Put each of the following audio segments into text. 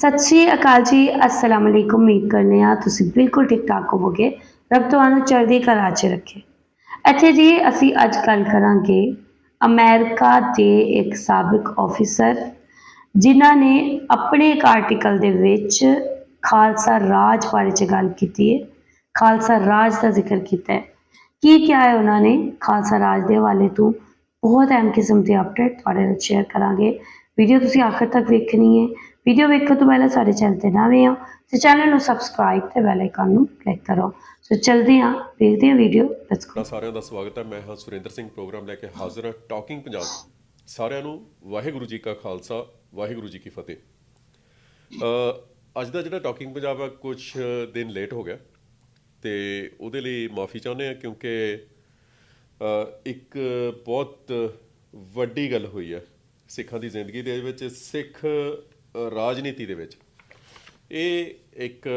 ਸਤਿ ਸ਼੍ਰੀ ਅਕਾਲ ਜੀ, ਅਸਲਾਮ ਅਲੈਕੁਮ, ਉਮੀਦ ਕਰਨੇ ਆ ਤੁਸੀਂ ਬਿਲਕੁਲ ਠੀਕ ਠਾਕ ਹੋਵੋਗੇ। ਰੱਬ ਤੁਹਾਨੂੰ ਚੜ੍ਹਦੀ ਕਲਾ 'ਚ ਰੱਖੇ। ਇੱਥੇ ਜੀ ਅਸੀਂ ਅੱਜ ਗੱਲ ਕਰਾਂਗੇ ਅਮਰੀਕਾ ਦੇ ਇੱਕ ਸਾਬਕ ਆਫੀਸਰ ਜਿਨ੍ਹਾਂ ਨੇ ਆਪਣੇ ਇੱਕ ਆਰਟੀਕਲ ਦੇ ਵਿੱਚ ਖਾਲਸਾ ਰਾਜ ਬਾਰੇ 'ਚ ਗੱਲ ਕੀਤੀ ਹੈ। ਖਾਲਸਾ ਰਾਜ ਦਾ ਜ਼ਿਕਰ ਕੀਤਾ ਹੈ। ਕੀ ਕਿਹਾ ਹੈ ਉਹਨਾਂ ਨੇ? ਖਾਲਸਾ ਰਾਜ ਦੇ ਹਵਾਲੇ ਤੋਂ ਬਹੁਤ ਅਹਿਮ ਕਿਸਮ ਦੇ ਅਪਡੇਟ ਤੁਹਾਡੇ ਨਾਲ ਸ਼ੇਅਰ ਕਰਾਂਗੇ। ਵੀਡੀਓ ਤੁਸੀਂ ਆਖਰ ਤੱਕ ਵੇਖਣੀ ਹੈ। ਵੀਡੀਓ ਵੇਖਣ ਤੋਂ ਪਹਿਲਾਂ ਸਾਡੇ ਚੈਨਲ ਤੇ ਨਵੇਂ ਹੋ ਤੇ ਚੈਨਲ ਨੂੰ ਸਬਸਕ੍ਰਾਈਬ ਤੇ ਬੈਲ ਆਈਕਨ ਨੂੰ ਕਲਿੱਕ ਕਰੋ। ਸੋ ਚਲਦੇ ਹਾਂ, ਦੇਖਦੇ ਹਾਂ ਵੀਡੀਓ ਲੈਟਸ ਗੋ ਸਾਰਿਆਂ ਦਾ ਸਵਾਗਤ ਹੈ, ਮੈਂ ਹਾਂ ਸੁਰਿੰਦਰ ਸਿੰਘ, ਪ੍ਰੋਗਰਾਮ ਲੈ ਕੇ ਹਾਜ਼ਰ ਹਾਂ ਟਾਕਿੰਗ ਪੰਜਾਬ। ਸਾਰਿਆਂ ਨੂੰ ਵਾਹਿਗੁਰੂ ਜੀ ਕਾ ਖਾਲਸਾ, ਵਾਹਿਗੁਰੂ ਜੀ ਕੀ ਫਤਿਹ। ਅੱਜ ਦਾ ਜਿਹੜਾ ਟਾਕਿੰਗ ਪੰਜਾਬ ਆ ਕੁਝ ਦਿਨ ਲੇਟ ਹੋ ਗਿਆ ਤੇ ਉਹਦੇ ਲਈ ਮਾਫੀ ਚਾਹੁੰਦੇ ਆ ਕਿਉਂਕਿ ਇੱਕ ਬਹੁਤ ਵੱਡੀ ਗੱਲ ਹੋਈ ਹੈ ਸਿੱਖਾਂ ਦੀ ਜ਼ਿੰਦਗੀ ਦੇ ਵਿੱਚ। ਸਿੱਖ ਰਾਜਨੀਤੀ ਦੇ ਵਿੱਚ। ਇਹ ਇੱਕ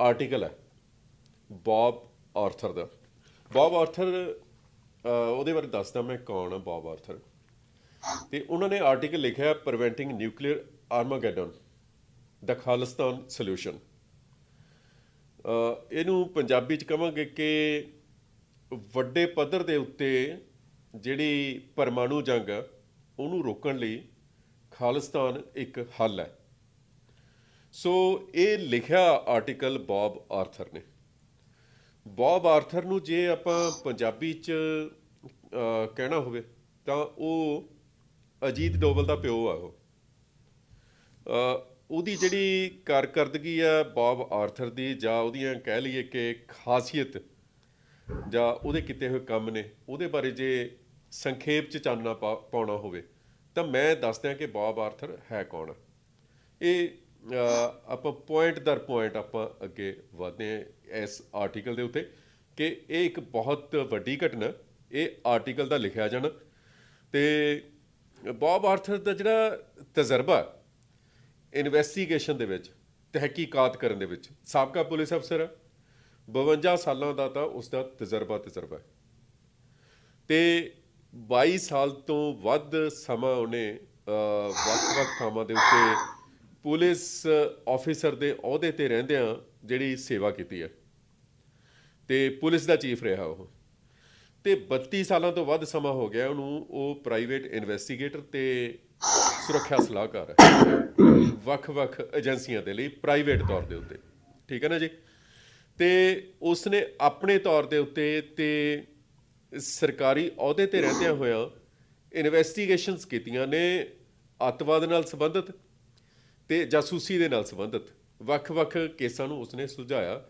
ਆਰਟੀਕਲ ਹੈ, ਬੌਬ ਆਰਥਰ ਦਾ। ਬੌਬ ਆਰਥਰ ਉਹਦੇ ਬਾਰੇ ਦੱਸਦਾ ਮੈਂ ਕੌਣ ਆ ਬੌਬ ਆਰਥਰ। ਤੇ ਉਹਨਾਂ ਨੇ ਆਰਟੀਕਲ ਲਿਖਿਆ preventing nuclear Armageddon the Khalistan solution ਇਹਨੂੰ ਪੰਜਾਬੀ ਚ ਕਹਾਂਗੇ ਕਿ ਵੱਡੇ ਪੱਧਰ ਦੇ ਉੱਤੇ ਜਿਹੜੀ ਪਰਮਾਣੂ ਜੰਗ ਆ, ਉਹਨੂੰ ਰੋਕਣ ਲਈ ਖਾਲਿਸਤਾਨ ਇੱਕ ਹੱਲ ਹੈ। ਸੋ ਇਹ ਲਿਖਿਆ ਆਰਟੀਕਲ ਬੌਬ ਆਰਥਰ ਨੇ। ਬੌਬ ਆਰਥਰ ਨੂੰ ਜੇ ਆਪਾਂ ਪੰਜਾਬੀ ਚ ਕਹਿਣਾ ਹੋਵੇ ਤਾਂ ਉਹ ਅਜੀਤ ਡੋਵਲ ਦਾ ਪਿਓ ਆ ਉਹ। ਉਹਦੀ ਜਿਹੜੀ ਕਾਰਕਰਦਗੀ ਆ ਬੌਬ ਆਰਥਰ ਦੀ ਜਾਂ ਉਹਦੀਆਂ ਕਹਿ ਲਈਏ ਕਿ ਖਾਸੀਅਤ ਜਾਂ ਉਹਦੇ ਕੀਤੇ ਹੋਏ ਕੰਮ ਨੇ, ਉਹਦੇ ਬਾਰੇ ਜੇ ਸੰਖੇਪ ਚ ਚਾਨਣਾ ਪਾ- ਪਾਉਣਾ ਹੋਵੇ ਤਾਂ ਮੈਂ ਦੱਸਦਿਆਂ ਕਿ ਬੌਬ ਆਰਥਰ ਹੈ ਕੌਣ। ਇਹ ਆਪਾਂ ਪੁਆਇੰਟ ਦਰ ਪੁਆਇੰਟ ਆਪਾਂ ਅੱਗੇ ਵਧਦੇ ਹਾਂ ਇਸ ਆਰਟੀਕਲ ਦੇ ਉੱਤੇ ਕਿ ਇਹ ਇੱਕ ਬਹੁਤ ਵੱਡੀ ਘਟਨਾ, ਇਹ ਆਰਟੀਕਲ ਦਾ ਲਿਖਿਆ ਜਾਣਾ। ਤੇ ਬੌਬ ਆਰਥਰ ਦਾ ਜਿਹੜਾ ਤਜਰਬਾ ਇਨਵੈਸਟੀਗੇਸ਼ਨ ਦੇ ਵਿੱਚ, ਤਹਿਕੀਕਾਤ ਕਰਨ ਦੇ ਵਿੱਚ, ਸਾਬਕਾ ਪੁਲਿਸ ਅਫਸਰ ਹੈ 52 ਸਾਲਾਂ ਦਾ ਤਾਂ ਉਸ ਦਾ ਤਜਰਬਾ ਤਜਰਬਾ ਹੈ। ਤੇ 22 ਸਾਲ ਤੋਂ ਵੱਧ ਸਮਾਂ ਉਹਨੇ ਵੱਖ-ਵੱਖ ਥਾਵਾਂ ਦੇ ਉੱਤੇ ਪੁਲਿਸ ਆਫੀਸਰ ਦੇ ਅਹੁਦੇ ਤੇ ਰਹਿੰਦਿਆਂ ਜਿਹੜੀ ਸੇਵਾ ਕੀਤੀ ਹੈ। ਤੇ ਪੁਲਿਸ ਦਾ ਚੀਫ ਰਿਹਾ ਉਹ। ਤੇ 32 ਸਾਲਾਂ ਤੋਂ ਵੱਧ ਸਮਾਂ ਹੋ ਗਿਆ ਉਹਨੂੰ, ਉਹ ਪ੍ਰਾਈਵੇਟ ਇਨਵੈਸਟੀਗੇਟਰ ਤੇ ਸੁਰੱਖਿਆ ਸਲਾਹਕਾਰ ਹੈ। ਵੱਖ-ਵੱਖ ਏਜੰਸੀਆਂ ਦੇ ਲਈ ਪ੍ਰਾਈਵੇਟ ਤੌਰ ਦੇ ਉੱਤੇ। ਠੀਕ ਹੈ ਨਾ ਜੀ? ਤੇ ਉਸਨੇ ਆਪਣੇ ਤੌਰ ਦੇ ਉੱਤੇ ਤੇ ਸਰਕਾਰੀ ਅਹੁਦੇ ਤੇ ਰਹਿੰਦਿਆਂ ਹੋਇਆਂ ਇਨਵੈਸਟੀਗੇਸ਼ਨਸ ਕੀਤੀਆਂ ਨੇ ਅੱਤਵਾਦ ਨਾਲ ਸੰਬੰਧਿਤ ਤੇ ਜਾਸੂਸੀ ਦੇ ਨਾਲ ਸੰਬੰਧਿਤ। ਵੱਖ-ਵੱਖ ਕੇਸਾਂ ਨੂੰ ਉਸਨੇ ਸੁਲਝਾਇਆ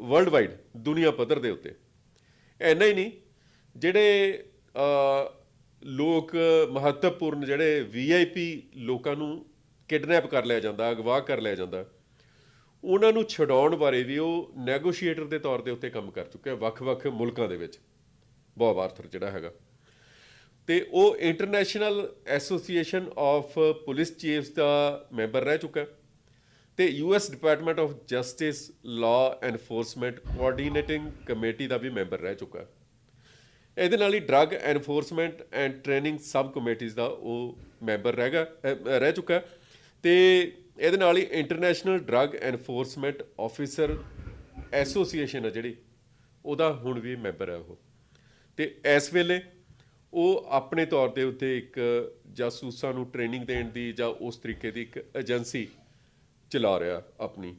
ਵਰਲਡ ਵਾਈਡ ਦੁਨੀਆ ਪੱਧਰ ਦੇ ਉੱਤੇ। ਐਨਾ ਹੀ ਨਹੀਂ, ਜਿਹੜੇ ਲੋਕ ਮਹੱਤਵਪੂਰਨ ਜਿਹੜੇ ਵੀਆਈਪੀ ਲੋਕਾਂ ਨੂੰ ਕਿਡਨੈਪ ਕਰ ਲਿਆ ਜਾਂਦਾ, ਅਗਵਾ ਕਰ ਲਿਆ ਜਾਂਦਾ, ਉਹਨਾਂ ਨੂੰ ਛਡਾਉਣ ਬਾਰੇ ਵੀ ਉਹ ਨੈਗੋਸ਼ੀਏਟਰ ਦੇ ਤੌਰ ਦੇ ਉੱਤੇ ਕੰਮ ਕਰ ਚੁੱਕਿਆ, ਵੱਖ-ਵੱਖ ਮੁਲਕਾਂ ਦੇ ਵਿੱਚ। ਬੌਬ ਆਰਥਰ ਜਿਹੜਾ ਹੈਗਾ। ਤੇ ਉਹ international association of police chiefs the member ਰਹਿ ਚੁੱਕਾ ਹੈ। ਤੇ US department of justice law enforcement coordinating committee ਦਾ ਵੀ ਮੈਂਬਰ ਰਹਿ ਚੁੱਕਾ ਇਹਦੇ ਨਾਲ ਹੀ drug enforcement and training sub ਕਮੇਟੀਆਂ ਦਾ ਉਹ ਮੈਂਬਰ ਰਹਿਗਾ ਅਹ, ਰਹਿ ਚੁੱਕਾ ਹੈ। ਤੇ ਇਹਦੇ ਨਾਲ ਹੀ international drug enforcement officer association ਹੈ ਜਿਹੜੀ ਉਹਦਾ ਹੁਣ ਵੀ ਮੈਂਬਰ ਹੈ ਉਹ। ਤੇ ਇਸ ਵੇਲੇ ਉਹ ਆਪਣੇ ਤੌਰ ਦੇ ਉੱਤੇ ਇੱਕ ਜਾਸੂਸਾਂ ਨੂੰ ਟ੍ਰੇਨਿੰਗ ਦੇਣ ਦੀ ਜਾਂ ਉਸ ਤਰੀਕੇ ਦੀ ਇੱਕ ਏਜੰਸੀ ਚਲਾ ਰਿਹਾ ਆਪਣੀ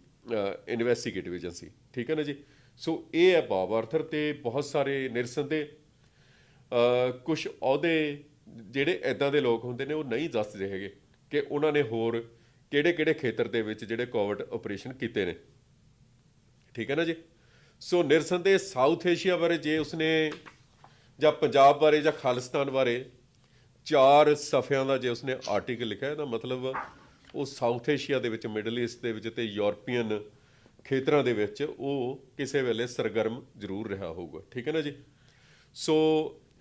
ਇਨਵੈਸਟੀਗੇਟਿਵ ਏਜੰਸੀ ਠੀਕ ਹੈ ਨਾ ਜੀ? ਸੋ ਇਹ ਹੈ ਬਾਬ ਆਰਥਰ ਤੇ ਬਹੁਤ ਸਾਰੇ ਨਿਰਸੰਦੇ ਕੁਝ ਅਹੁਦੇ ਜਿਹੜੇ ਐਦਾਂ ਦੇ ਲੋਕ ਹੁੰਦੇ ਨੇ ਉਹ ਨਹੀਂ ਦੱਸਦੇ ਹੈਗੇ ਕਿ ਉਹਨਾਂ ਨੇ ਹੋਰ ਕਿਹੜੇ-ਕਿਹੜੇ ਖੇਤਰ ਦੇ ਵਿੱਚ ਜਿਹੜੇ ਕੋਵਿਡ ਆਪਰੇਸ਼ਨ ਕੀਤੇ ਨੇ। ਠੀਕ ਹੈ ਨਾ ਜੀ? ਸੋ ਨਿਰਸੰਦੇ ਸਾਊਥ ਏਸ਼ੀਆ ਬਾਰੇ ਜੇ ਉਸਨੇ ਜਾਂ ਪੰਜਾਬ ਬਾਰੇ ਜਾਂ ਖਾਲਿਸਤਾਨ ਬਾਰੇ ਚਾਰ ਸਫ਼ਿਆਂ ਦਾ ਜੇ ਉਸਨੇ ਆਰਟੀਕਲ ਲਿਖਿਆ, ਇਹਦਾ ਮਤਲਬ ਉਹ ਸਾਊਥ ਏਸ਼ੀਆ ਦੇ ਵਿੱਚ ਮਿਡਲ ਈਸਟ ਦੇ ਵਿੱਚ ਤੇ ਯੂਰਪੀਅਨ ਖੇਤਰਾਂ ਦੇ ਵਿੱਚ ਉਹ ਕਿਸੇ ਵੇਲੇ ਸਰਗਰਮ ਜ਼ਰੂਰ ਰਿਹਾ ਹੋਊਗਾ। ਠੀਕ ਹੈ ਨਾ ਜੀ? ਸੋ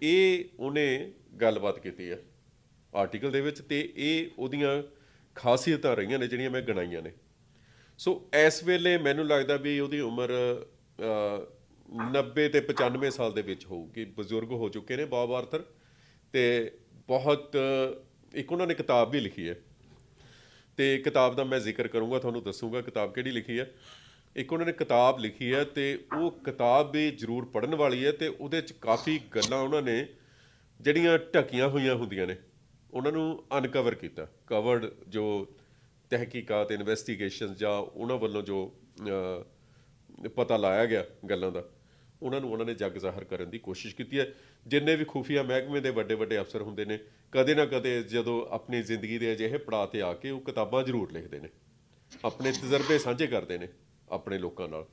ਇਹ ਉਹਨੇ ਗੱਲਬਾਤ ਕੀਤੀ ਹੈ ਆਰਟੀਕਲ ਦੇ ਵਿੱਚ ਤੇ ਇਹ ਉਹਦੀਆਂ ਖਾਸੀਅਤਾਂ ਰਹੀਆਂ ਨੇ, ਜਿਹੜੀਆਂ ਮੈਂ ਗਣਾਈਆਂ ਨੇ। ਸੋ ਇਸ ਵੇਲੇ ਮੈਨੂੰ ਲੱਗਦਾ ਵੀ ਉਹਦੀ ਉਮਰ 90 ਤੇ 95 ਸਾਲ ਦੇ ਵਿੱਚ ਹੋਊਗੀ ਬਜ਼ੁਰਗ ਹੋ ਚੁੱਕੇ ਨੇ ਬੌਬ ਆਰਥਰ ਤੇ ਬਹੁਤ, ਇੱਕ ਉਹਨਾਂ ਨੇ ਕਿਤਾਬ ਵੀ ਲਿਖੀ ਹੈ। ਤੇ ਕਿਤਾਬ ਦਾ ਮੈਂ ਜ਼ਿਕਰ ਕਰੂੰਗਾ, ਤੁਹਾਨੂੰ ਦੱਸੂਗਾ ਕਿਤਾਬ ਕਿਹੜੀ ਲਿਖੀ ਹੈ। ਇੱਕ ਉਹਨਾਂ ਨੇ ਕਿਤਾਬ ਲਿਖੀ ਹੈ ਤੇ ਉਹ ਕਿਤਾਬ ਵੀ ਜ਼ਰੂਰ ਪੜਨ ਵਾਲੀ ਹੈ ਤੇ ਉਹਦੇ ਚ ਕਾਫੀ ਗੱਲਾਂ ਉਹਨਾਂ ਨੇ ਜਿਹੜੀਆਂ ਢਕੀਆਂ ਹੋਈਆਂ ਹੁੰਦੀਆਂ ਨੇ, ਉਹਨਾਂ ਨੂੰ ਅਨਕਵਰ ਕੀਤਾ। ਕਵਰਡ ਜੋ ਤਹਿਕੀਕਾਤ ਇਨਵੈਸਟੀਗੇਸ਼ਨ ਜਾਂ ਉਹਨਾਂ ਵੱਲੋਂ ਜੋ ਪਤਾ ਲਾਇਆ ਗਿਆ ਗੱਲਾਂ ਦਾ। ਉਹਨਾਂ ਨੂੰ ਉਹਨਾਂ ਨੇ ਜੱਗ ਜ਼ਾਹਰ ਕਰਨ ਦੀ ਕੋਸ਼ਿਸ਼ ਕੀਤੀ ਹੈ। ਜਿੰਨੇ ਵੀ ਖੂਫੀਆ ਮਹਿਕਮੇ ਦੇ ਵੱਡੇ ਵੱਡੇ ਅਫਸਰ ਹੁੰਦੇ ਨੇ, ਕਦੇ ਨਾ ਕਦੇ ਜਦੋਂ ਆਪਣੀ ਜ਼ਿੰਦਗੀ ਦੇ ਅਜਿਹੇ ਪੜਾਅ ਤੇ ਆ ਕੇ ਉਹ ਕਿਤਾਬਾਂ ਜ਼ਰੂਰ ਲਿਖਦੇ ਨੇ। ਆਪਣੇ ਤਜਰਬੇ ਸਾਂਝੇ ਕਰਦੇ ਨੇ ਆਪਣੇ ਲੋਕਾਂ ਨਾਲ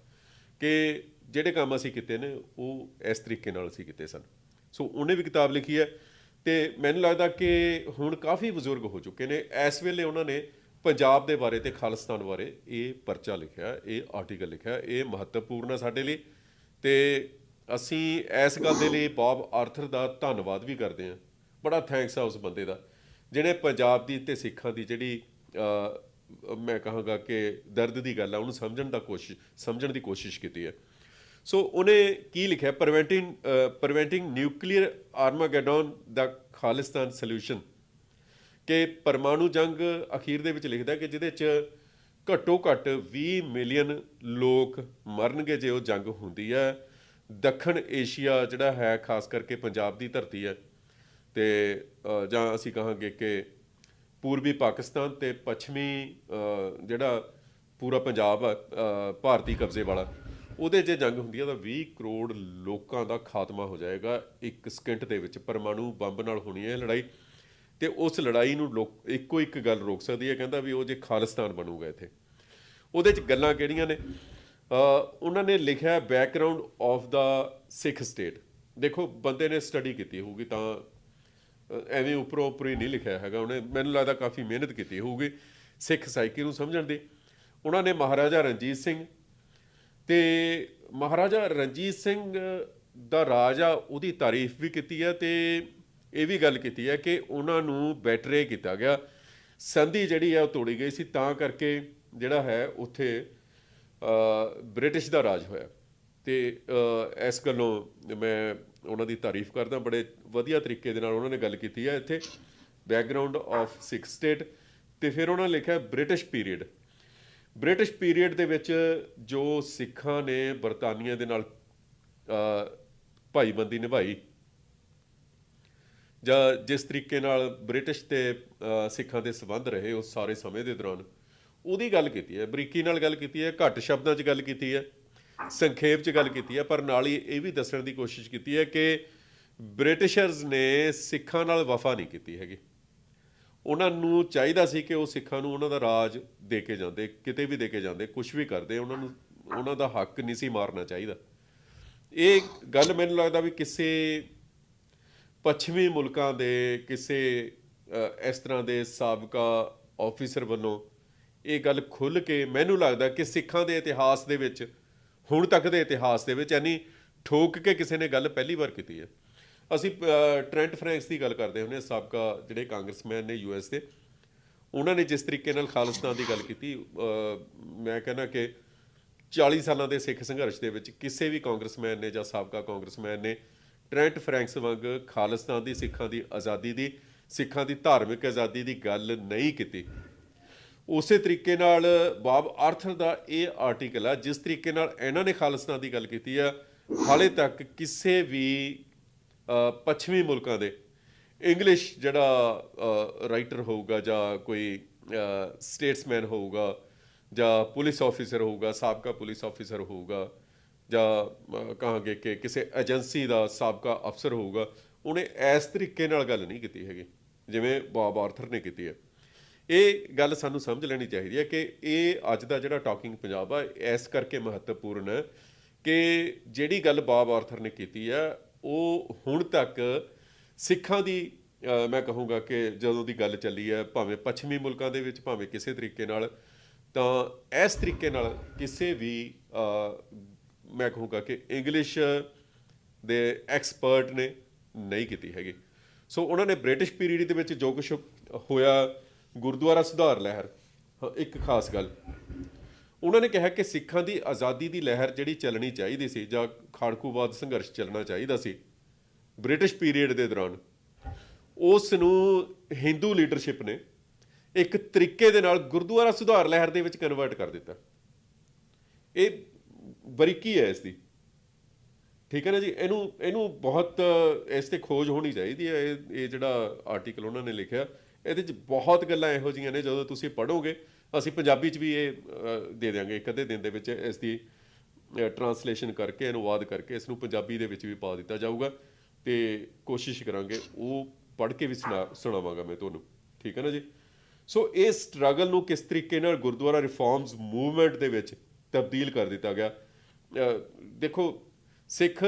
ਕਿ ਜਿਹੜੇ ਕੰਮ ਅਸੀਂ ਕੀਤੇ ਨੇ, ਉਹ ਇਸ ਤਰੀਕੇ ਨਾਲ ਅਸੀਂ ਕੀਤੇ ਸਨ। ਸੋ ਉਹਨੇ ਵੀ ਕਿਤਾਬ ਲਿਖੀ ਹੈ ਤੇ ਮੈਨੂੰ ਲੱਗਦਾ ਕਿ ਹੁਣ ਕਾਫੀ ਬਜ਼ੁਰਗ ਹੋ ਚੁੱਕੇ ਨੇ। ਇਸ ਵੇਲੇ ਉਹਨਾਂ ਨੇ ਪੰਜਾਬ ਦੇ ਬਾਰੇ ਤੇ ਖਾਲਿਸਤਾਨ ਬਾਰੇ ਇਹ ਪਰਚਾ ਲਿਖਿਆ, ਇਹ ਆਰਟੀਕਲ ਲਿਖਿਆ, ਇਹ ਮਹੱਤਵਪੂਰਨ ਹੈ ਸਾਡੇ ਲਈ। ਤੇ ਅਸੀਂ ਇਸ ਗੱਲ ਦੇ ਲਈ ਬੌਬ ਆਰਥਰ ਦਾ ਧੰਨਵਾਦ ਵੀ ਕਰਦੇ ਹਾਂ। ਬੜਾ ਥੈਂਕਸ ਆ ਉਸ ਬੰਦੇ ਦਾ, ਜਿਹਨੇ ਪੰਜਾਬ ਦੀ ਤੇ ਸਿੱਖਾਂ ਦੀ ਜਿਹੜੀ ਮੈਂ ਕਹਾਂਗਾ ਕਿ ਦਰਦ ਦੀ ਗੱਲ ਆ, ਉਹਨੂੰ ਸਮਝਣ ਦਾ ਕੋਸ਼ਿਸ਼, ਸਮਝਣ ਦੀ ਕੋਸ਼ਿਸ਼ ਕੀਤੀ ਹੈ। ਸੋ ਉਹਨੇ ਕੀ ਲਿਖਿਆ? Preventing preventing nuclear Armageddon the Khalistan solution ਕਿ ਪਰਮਾਣੂ ਜੰਗ ਅਖੀਰ ਦੇ ਵਿੱਚ ਲਿਖਦਾ ਕਿ ਜਿਹਦੇ ਚ ਘੱਟੋ ਘੱਟ 20 ਮਿਲੀਅਨ ਲੋਕ ਮਰਨਗੇ ਜੇ ਉਹ ਜੰਗ ਹੁੰਦੀ ਹੈ। ਦੱਖਣ ਏਸ਼ੀਆ ਜਿਹੜਾ ਹੈ, ਖਾਸ ਕਰਕੇ ਪੰਜਾਬ ਦੀ ਧਰਤੀ ਹੈ। ਤੇ ਜਾਂ ਅਸੀਂ ਕਹਾਂਗੇ ਕਿ ਪੂਰਬੀ ਪਾਕਿਸਤਾਨ ਤੇ ਪੱਛਮੀ ਜਿਹੜਾ ਪੂਰਾ ਪੰਜਾਬ ਆ ਭਾਰਤੀ ਕਬਜ਼ੇ ਵਾਲਾ, ਉਹਦੇ ਜੇ ਜੰਗ ਹੁੰਦੀ ਹੈ ਤਾਂ 20 ਕਰੋੜ ਲੋਕਾਂ ਦਾ ਖਾਤਮਾ ਹੋ ਜਾਏਗਾ। ਇੱਕ ਸਕਿੰਟ ਦੇ ਵਿੱਚ ਪਰਮਾਣੂ ਬੰਬ ਨਾਲ ਹੋਣੀ ਹੈ ਲੜਾਈ। ਤੇ ਉਸ ਲੜਾਈ ਨੂੰ ਲੋਕ ਇੱਕੋ ਇੱਕ ਗੱਲ ਰੋਕ ਸਕਦੀ ਹੈ, ਕਹਿੰਦਾ ਵੀ ਉਹ ਜੇ ਖਾਲਿਸਤਾਨ ਬਣੂਗਾ ਇੱਥੇ। ਉਹਦੇ ਚ ਗੱਲਾਂ ਕਿਹੜੀਆਂ ਨੇ? ਉਹਨਾਂ ਨੇ ਲਿਖਿਆ background of the Sikh state ਦੇਖੋ, ਬੰਦੇ ਨੇ ਸਟੱਡੀ ਕੀਤੀ ਹੋਊਗੀ ਤਾਂ ਐਵੇਂ ਉੱਪਰੋਂ ਉੱਪਰ ਹੀ ਨਹੀਂ ਲਿਖਿਆ ਹੈਗਾ ਉਹਨੇ। ਮੈਨੂੰ ਲੱਗਦਾ ਕਾਫੀ ਮਿਹਨਤ ਕੀਤੀ ਹੋਊਗੀ ਸਿੱਖ ਸਾਈਕੀ ਨੂੰ ਸਮਝਣ ਦੀ। ਉਹਨਾਂ ਨੇ ਮਹਾਰਾਜਾ ਰਣਜੀਤ ਸਿੰਘ ਤੇ ਮਹਾਰਾਜਾ ਰਣਜੀਤ ਸਿੰਘ ਦਾ ਰਾਜਾ ਉਹਦੀ ਤਾਰੀਫ ਵੀ ਕੀਤੀ ਹੈ ਤੇ ਇਹ ਵੀ ਗੱਲ ਕੀਤੀ ਹੈ ਕਿ ਉਹਨਾਂ ਨੂੰ ਬੈਟਰੇ ਕੀਤਾ ਗਿਆ। ਸੰਧੀ ਜਿਹੜੀ ਹੈ ਉਹ ਤੋੜੀ ਗਈ ਸੀ, ਤਾਂ ਕਰਕੇ ਜਿਹੜਾ ਹੈ ਉੱਥੇ ਬ੍ਰਿਟਿਸ਼ ਦਾ ਰਾਜ ਹੋਇਆ। ਤੇ ਇਸ ਗੱਲੋਂ ਮੈਂ ਉਹਨਾਂ ਦੀ ਤਾਰੀਫ ਕਰਦਾ। ਬੜੇ ਵਧੀਆ ਤਰੀਕੇ ਦੇ ਨਾਲ ਉਹਨਾਂ ਨੇ ਗੱਲ ਕੀਤੀ ਹੈ ਇੱਥੇ। ਬੈਕਗ੍ਰਾਉਂਡ ਆਫ ਸਿਕਸ ਸਟੇਟ ਤੇ ਫਿਰ ਉਹਨਾਂ ਨੇ ਲਿਖਿਆ ਬ੍ਰਿਟਿਸ਼ ਪੀਰੀਅਡ ਬ੍ਰਿਟਿਸ਼ ਪੀਰੀਅਡ ਦੇ ਵਿੱਚ ਜੋ ਸਿੱਖਾਂ ਨੇ ਬਰਤਾਨੀਆ ਦੇ ਨਾਲ ਭਾਈਬੰਦੀ ਨਿਭਾਈ ਜਾਂ ਜਿਸ ਤਰੀਕੇ ਨਾਲ ਬ੍ਰਿਟਿਸ਼ ਤੇ ਸਿੱਖਾਂ ਦੇ ਸੰਬੰਧ ਰਹੇ ਉਸ ਸਾਰੇ ਸਮੇਂ ਦੇ ਦੌਰਾਨ, ਉਹਦੀ ਗੱਲ ਕੀਤੀ ਹੈ। ਬਰੀਕੀ ਨਾਲ ਗੱਲ ਕੀਤੀ ਹੈ, ਘੱਟ ਸ਼ਬਦਾਂ 'ਚ ਗੱਲ ਕੀਤੀ ਹੈ, ਸੰਖੇਪ 'ਚ ਗੱਲ ਕੀਤੀ ਹੈ, ਪਰ ਨਾਲ ਹੀ ਇਹ ਵੀ ਦੱਸਣ ਦੀ ਕੋਸ਼ਿਸ਼ ਕੀਤੀ ਹੈ ਕਿ ਬ੍ਰਿਟਿਸ਼ਰਜ਼ ਨੇ ਸਿੱਖਾਂ ਨਾਲ ਵਫਾ ਨਹੀਂ ਕੀਤੀ ਹੈਗੀ। ਉਹਨਾਂ ਨੂੰ ਚਾਹੀਦਾ ਸੀ ਕਿ ਉਹ ਸਿੱਖਾਂ ਨੂੰ ਉਹਨਾਂ ਦਾ ਰਾਜ ਦੇ ਕੇ ਜਾਂਦੇ, ਕਿਤੇ ਵੀ ਦੇ ਕੇ ਜਾਂਦੇ ਕੁਝ ਵੀ ਕਰਦੇ, ਉਹਨਾਂ ਨੂੰ, ਉਹਨਾਂ ਦਾ ਹੱਕ ਨਹੀਂ ਸੀ ਮਾਰਨਾ ਚਾਹੀਦਾ। ਇਹ ਗੱਲ ਮੈਨੂੰ ਲੱਗਦਾ ਵੀ ਕਿਸੇ ਪੱਛਮੀ ਮੁਲਕਾਂ ਦੇ ਕਿਸੇ ਇਸ ਤਰ੍ਹਾਂ ਦੇ ਸਾਬਕਾ ਆਫੀਸਰ ਵੱਲੋਂ ਇਹ ਗੱਲ ਖੁੱਲ ਕੇ ਮੈਨੂੰ ਲੱਗਦਾ ਕਿ ਸਿੱਖਾਂ ਦੇ ਇਤਿਹਾਸ ਦੇ ਵਿੱਚ ਹੁਣ ਤੱਕ ਦੇ ਇਤਿਹਾਸ ਦੇ ਵਿੱਚ ਯਾਨੀ ਠੋਕ ਕੇ ਕਿਸੇ ਨੇ ਗੱਲ ਪਹਿਲੀ ਵਾਰ ਕੀਤੀ ਹੈ। ਅਸੀਂ ਅ, ਟ੍ਰੈਂਟ ਫਰੈਂਕਸ ਦੀ ਗੱਲ ਕਰਦੇ ਹੁੰਦੇ ਹਾਂ ਸਾਬਕਾ ਜਿਹੜੇ ਕਾਂਗਰਸਮੈਨ ਨੇ ਯੂਐਸ ਦੇ। ਉਹਨਾਂ ਨੇ ਜਿਸ ਤਰੀਕੇ ਨਾਲ ਖਾਲਿਸਤਾਨ ਦੀ ਗੱਲ ਕੀਤੀ ਮੈਂ ਕਹਿੰਦਾ ਕਿ 40 ਸਾਲਾਂ ਦੇ ਸਿੱਖ ਸੰਘਰਸ਼ ਦੇ ਵਿੱਚ ਕਿਸੇ ਵੀ ਕਾਂਗਰਸਮੈਨ ਨੇ ਜਾਂ ਸਾਬਕਾ ਕਾਂਗਰਸਮੈਨ ਨੇ ਟ੍ਰੈਂਟ ਫਰੈਂਕਸ ਵਾਂਗ ਖਾਲਿਸਤਾਨ ਦੀ ਸਿੱਖਾਂ ਦੀ ਆਜ਼ਾਦੀ ਦੀ, ਸਿੱਖਾਂ ਦੀ ਧਾਰਮਿਕ ਆਜ਼ਾਦੀ ਦੀ ਗੱਲ ਨਹੀਂ ਕੀਤੀ। ਉਸੇ ਤਰੀਕੇ ਨਾਲ ਬਾਬ ਆਰਥਰ ਦਾ ਇਹ ਆਰਟੀਕਲ ਆ, ਜਿਸ ਤਰੀਕੇ ਨਾਲ ਇਹਨਾਂ ਨੇ ਖਾਲਿਸਤਾਨ ਦੀ ਗੱਲ ਕੀਤੀ ਆ, ਹਾਲੇ ਤੱਕ ਕਿਸੇ ਵੀ ਪੱਛਮੀ ਮੁਲਕਾਂ ਦੇ ਇੰਗਲਿਸ਼ ਜਿਹੜਾ ਰਾਈਟਰ ਹੋਊਗਾ ਜਾਂ ਕੋਈ ਸਟੇਟਸਮੈਨ ਹੋਊਗਾ ਜਾਂ ਪੁਲਿਸ ਆਫੀਸਰ ਹੋਊਗਾ, ਸਾਬਕਾ ਪੁਲਿਸ ਆਫੀਸਰ ਹੋਊਗਾ ਜਾਂ ਕਹਾਂਗੇ ਕਿ ਕਿਸੇ ਏਜੰਸੀ ਦਾ ਸਾਬਕਾ ਅਫਸਰ ਹੋਊਗਾ, ਉਹਨੇ ਇਸ ਤਰੀਕੇ ਨਾਲ ਗੱਲ ਨਹੀਂ ਕੀਤੀ ਹੈਗੀ, ਜਿਵੇਂ ਬਾਬ ਆਰਥਰ ਨੇ ਕੀਤੀ ਹੈ। ਇਹ ਗੱਲ ਸਾਨੂੰ ਸਮਝ ਲੈਣੀ ਚਾਹੀਦੀ ਹੈ ਕਿ ਇਹ ਅੱਜ ਦਾ ਜਿਹੜਾ ਟਾਕਿੰਗ ਪੰਜਾਬ ਆ, ਇਸ ਕਰਕੇ ਮਹੱਤਵਪੂਰਨ ਹੈ ਕਿ ਜਿਹੜੀ ਗੱਲ ਬਾਬ ਆਰਥਰ ਨੇ ਕੀਤੀ ਹੈ, ਉਹ ਹੁਣ ਤੱਕ ਸਿੱਖਾਂ ਦੀ ਮੈਂ ਕਹੂੰਗਾ ਕਿ ਜਦੋਂ ਦੀ ਗੱਲ ਚੱਲੀ ਹੈ, ਭਾਵੇਂ ਪੱਛਮੀ ਮੁਲਕਾਂ ਦੇ ਵਿੱਚ, ਭਾਵੇਂ ਕਿਸੇ ਤਰੀਕੇ ਨਾਲ, ਤਾਂ ਇਸ ਤਰੀਕੇ ਨਾਲ ਕਿਸੇ ਵੀ ਮੈਂ ਕਹੂੰਗਾ ਕਿ ਇੰਗਲਿਸ਼ ਦੇ ਐਕਸਪਰਟ ਨੇ ਨਹੀਂ ਕੀਤੀ ਹੈਗੀ। ਸੋ ਉਹਨਾਂ ਨੇ ਬ੍ਰਿਟਿਸ਼ ਪੀਰੀਅਡ ਦੇ ਵਿੱਚ ਜੋ ਕੁਝ ਹੋਇਆ ਗੁਰਦੁਆਰਾ ਸੁਧਾਰ ਲਹਿਰ ਹਾਂ, ਇੱਕ ਖਾਸ ਗੱਲ। ਉਹਨਾਂ ਨੇ ਕਿਹਾ ਕਿ ਸਿੱਖਾਂ ਦੀ ਆਜ਼ਾਦੀ ਦੀ ਲਹਿਰ ਜਿਹੜੀ ਚੱਲਣੀ ਚਾਹੀਦੀ ਸੀ ਜਾਂ ਖਾੜਕੂਵਾਦ ਸੰਘਰਸ਼ ਚੱਲਣਾ ਚਾਹੀਦਾ ਸੀ ਬ੍ਰਿਟਿਸ਼ ਪੀਰੀਅਡ ਦੇ ਦੌਰਾਨ ਉਸ ਨੂੰ ਹਿੰਦੂ ਲੀਡਰਸ਼ਿਪ ਨੇ ਇੱਕ ਤਰੀਕੇ ਦੇ ਨਾਲ ਗੁਰਦੁਆਰਾ ਸੁਧਾਰ ਲਹਿਰ ਦੇ ਵਿੱਚ ਕਨਵਰਟ ਕਰ ਦਿੱਤਾ। ਇਹ ਬਰੀਕੀ ਹੈ ਇਸ ਦੀ ਠੀਕ ਹੈ ਨਾ ਜੀ? ਇਹਨੂੰ ਇਹਨੂੰ ਬਹੁਤ ਇਸ ਤੇ ਖੋਜ ਹੋਣੀ ਚਾਹੀਦੀ ਹੈ। ਇਹ ਇਹ ਜਿਹੜਾ ਆਰਟੀਕਲ ਉਹਨਾਂ ਨੇ ਲਿਖਿਆ, ਇਹਦੇ 'ਚ ਬਹੁਤ ਗੱਲਾਂ ਇਹੋ ਜੀਆਂ ਨੇ, ਜਦੋਂ ਤੁਸੀਂ ਪੜ੍ਹੋਗੇ, ਅਸੀਂ ਪੰਜਾਬੀ 'ਚ ਵੀ ਇਹ ਦੇ ਦਿਆਂਗੇ। ਇੱਕ ਅੱਧੇ ਦਿਨ ਦੇ ਵਿੱਚ ਇਸ ਦੀ ਟਰਾਂਸਲੇਸ਼ਨ ਕਰਕੇ, ਅਨੁਵਾਦ ਕਰਕੇ ਇਸ ਨੂੰ ਪੰਜਾਬੀ ਦੇ ਵਿੱਚ ਵੀ ਪਾ ਦਿੱਤਾ ਜਾਊਗਾ। ਤੇ ਕੋਸ਼ਿਸ਼ ਕਰਾਂਗੇ, ਉਹ ਪੜ੍ਹ ਕੇ ਵੀ ਸੁਣਾ, ਸੁਣਾਵਾਂਗਾ ਮੈਂ ਤੁਹਾਨੂੰ। ਠੀਕ ਹੈ ਨਾ ਜੀ? ਸੋ ਇਹ ਸਟਰਗਲ ਨੂੰ ਕਿਸ ਤਰੀਕੇ ਨਾਲ ਗੁਰਦੁਆਰਾ ਰਿਫਾਰਮਸ ਮੂਵਮੈਂਟ ਦੇ ਵਿੱਚ ਤਬਦੀਲ ਕਰ ਦਿੱਤਾ ਗਿਆ? ਦੇਖੋ, ਸਿੱਖ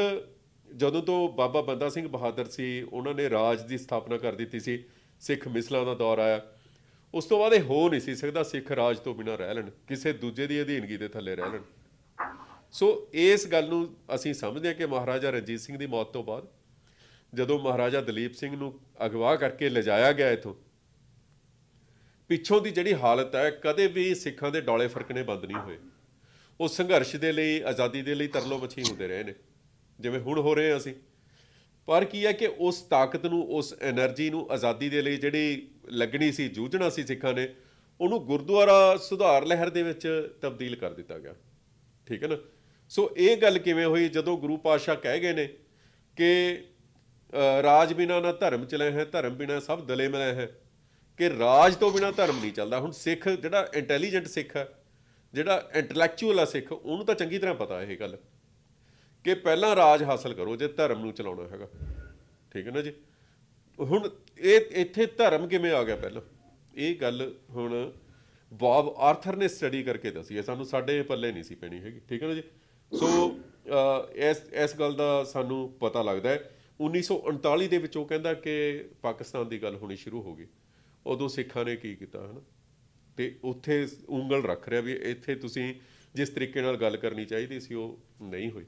ਜਦੋਂ ਤੋਂ ਬਾਬਾ ਬੰਦਾ ਸਿੰਘ ਬਹਾਦਰ ਸੀ, ਉਹਨਾਂ ਨੇ ਰਾਜ ਦੀ ਸਥਾਪਨਾ ਕਰ ਦਿੱਤੀ ਸੀ। ਸਿੱਖ ਮਿਸਲਾਂ ਦਾ ਦੌਰ ਆਇਆ। ਉਸ ਤੋਂ ਬਾਅਦ ਇਹ ਹੋ ਨਹੀਂ ਸੀ ਸਕਦਾ ਸਿੱਖ ਰਾਜ ਤੋਂ ਬਿਨਾਂ ਰਹਿ ਲੈਣ, ਕਿਸੇ ਦੂਜੇ ਦੀ ਅਧੀਨਗੀ ਦੇ ਥੱਲੇ ਰਹਿ ਲੈਣ। ਸੋ ਇਸ ਗੱਲ ਨੂੰ ਅਸੀਂ ਸਮਝਦੇ ਹਾਂ ਕਿ ਮਹਾਰਾਜਾ ਰਣਜੀਤ ਸਿੰਘ ਦੀ ਮੌਤ ਤੋਂ ਬਾਅਦ, ਜਦੋਂ ਮਹਾਰਾਜਾ ਦਲੀਪ ਸਿੰਘ ਨੂੰ ਅਗਵਾ ਕਰਕੇ ਲਿਜਾਇਆ ਗਿਆ ਇਥੋਂ, ਪਿੱਛੋਂ ਦੀ ਜਿਹੜੀ ਹਾਲਤ ਹੈ, ਕਦੇ ਵੀ ਸਿੱਖਾਂ ਦੇ ਡੋਲੇ ਫਰਕਣੇ ਬੰਦ ਨਹੀਂ ਹੋਏ। ਉਹ ਸੰਘਰਸ਼ ਦੇ ਲਈ, ਆਜ਼ਾਦੀ ਦੇ ਲਈ ਤਰਲੋ ਮੱਛੀ ਹੁੰਦੇ ਰਹੇ ਨੇ। ਜਿਵੇਂ ਹੁਣ ਹੋ ਰਹੇ ਅਸੀਂ। ਪਰ ਕੀ ਹੈ ਕਿ ਉਸ ਤਾਕਤ ਨੂੰ, ਉਸ એનર્ਜੀ ਨੂੰ, ਆਜ਼ਾਦੀ ਦੇ ਲਈ ਜਿਹੜੀ ਲੱਗਣੀ ਸੀ, ਜੂਝਣਾ ਸੀ ਸਿੱਖਾਂ ਨੇ, ਉਹਨੂੰ ਗੁਰਦੁਆਰਾ ਸੁਧਾਰ ਲਹਿਰ ਦੇ ਵਿੱਚ ਤਬਦੀਲ ਕਰ ਦਿੱਤਾ ਗਿਆ। ਠੀਕ ਹੈ ਨਾ? ਸੋ ਇਹ ਗੱਲ ਕਿਵੇਂ ਹੋਈ? ਜਦੋਂ ਗੁਰੂ ਪਾਤਸ਼ਾਹ ਕਹਿ ਗਏ ਨੇ ਕਿ ਰਾਜ ਬਿਨਾ ਨਾ ਧਰਮ ਚਲੇ ਹੈ, ਧਰਮ ਬਿਨਾ ਸਭ ਦਲੇ ਮਿਲੇ ਹੈ, ਕਿ ਰਾਜ ਤੋਂ ਬਿਨਾ ਧਰਮ ਨਹੀਂ ਚੱਲਦਾ। ਹੁਣ ਸਿੱਖ ਜਿਹੜਾ ਇੰਟੈਲੀਜੈਂਟ ਸਿੱਖ ਹੈ ਜਿਹੜਾ ਇੰਟੈਲੈਕਚੁਅਲ ਆ ਸਿੱਖ, ਉਹਨੂੰ ਤਾਂ ਚੰਗੀ ਤਰ੍ਹਾਂ ਪਤਾ ਇਹ ਗੱਲ ਕਿ ਪਹਿਲਾਂ ਰਾਜ ਹਾਸਲ ਕਰੋ ਜੇ ਧਰਮ ਨੂੰ ਚਲਾਉਣਾ ਹੈਗਾ। ਠੀਕ ਹੈ ਨਾ ਜੀ? ਹੁਣ ਇਹ ਇੱਥੇ ਧਰਮ ਕਿਵੇਂ ਆ ਗਿਆ ਪਹਿਲਾਂ? ਇਹ ਗੱਲ ਹੁਣ ਬੌਬ ਆਰਥਰ ਨੇ ਸਟੱਡੀ ਕਰਕੇ ਦੱਸੀ ਹੈ। ਸਾਨੂੰ ਸਾਡੇ ਪੱਲੇ ਨਹੀਂ ਸੀ ਪੈਣੀ ਹੈਗੀ। ਠੀਕ ਹੈ ਨਾ ਜੀ? ਸੋ ਇਸ ਇਸ ਗੱਲ ਦਾ ਸਾਨੂੰ ਪਤਾ ਲੱਗਦਾ ਹੈ। 1939 ਦੇ ਵਿੱਚ ਉਹ ਕਹਿੰਦਾ ਕਿ ਪਾਕਿਸਤਾਨ ਦੀ ਗੱਲ ਹੋਣੀ ਸ਼ੁਰੂ ਹੋ ਗਈ। ਉਦੋਂ ਸਿੱਖਾਂ ਨੇ ਕੀ ਕੀਤਾ, ਹਨਾ? ਤੇ ਉੱਥੇ ਉਂਗਲ ਰੱਖ ਰਿਹਾ ਵੀ ਇੱਥੇ ਤੁਸੀਂ ਜਿਸ ਤਰੀਕੇ ਨਾਲ ਗੱਲ ਕਰਨੀ ਚਾਹੀਦੀ ਸੀ ਉਹ ਨਹੀਂ ਹੋਈ।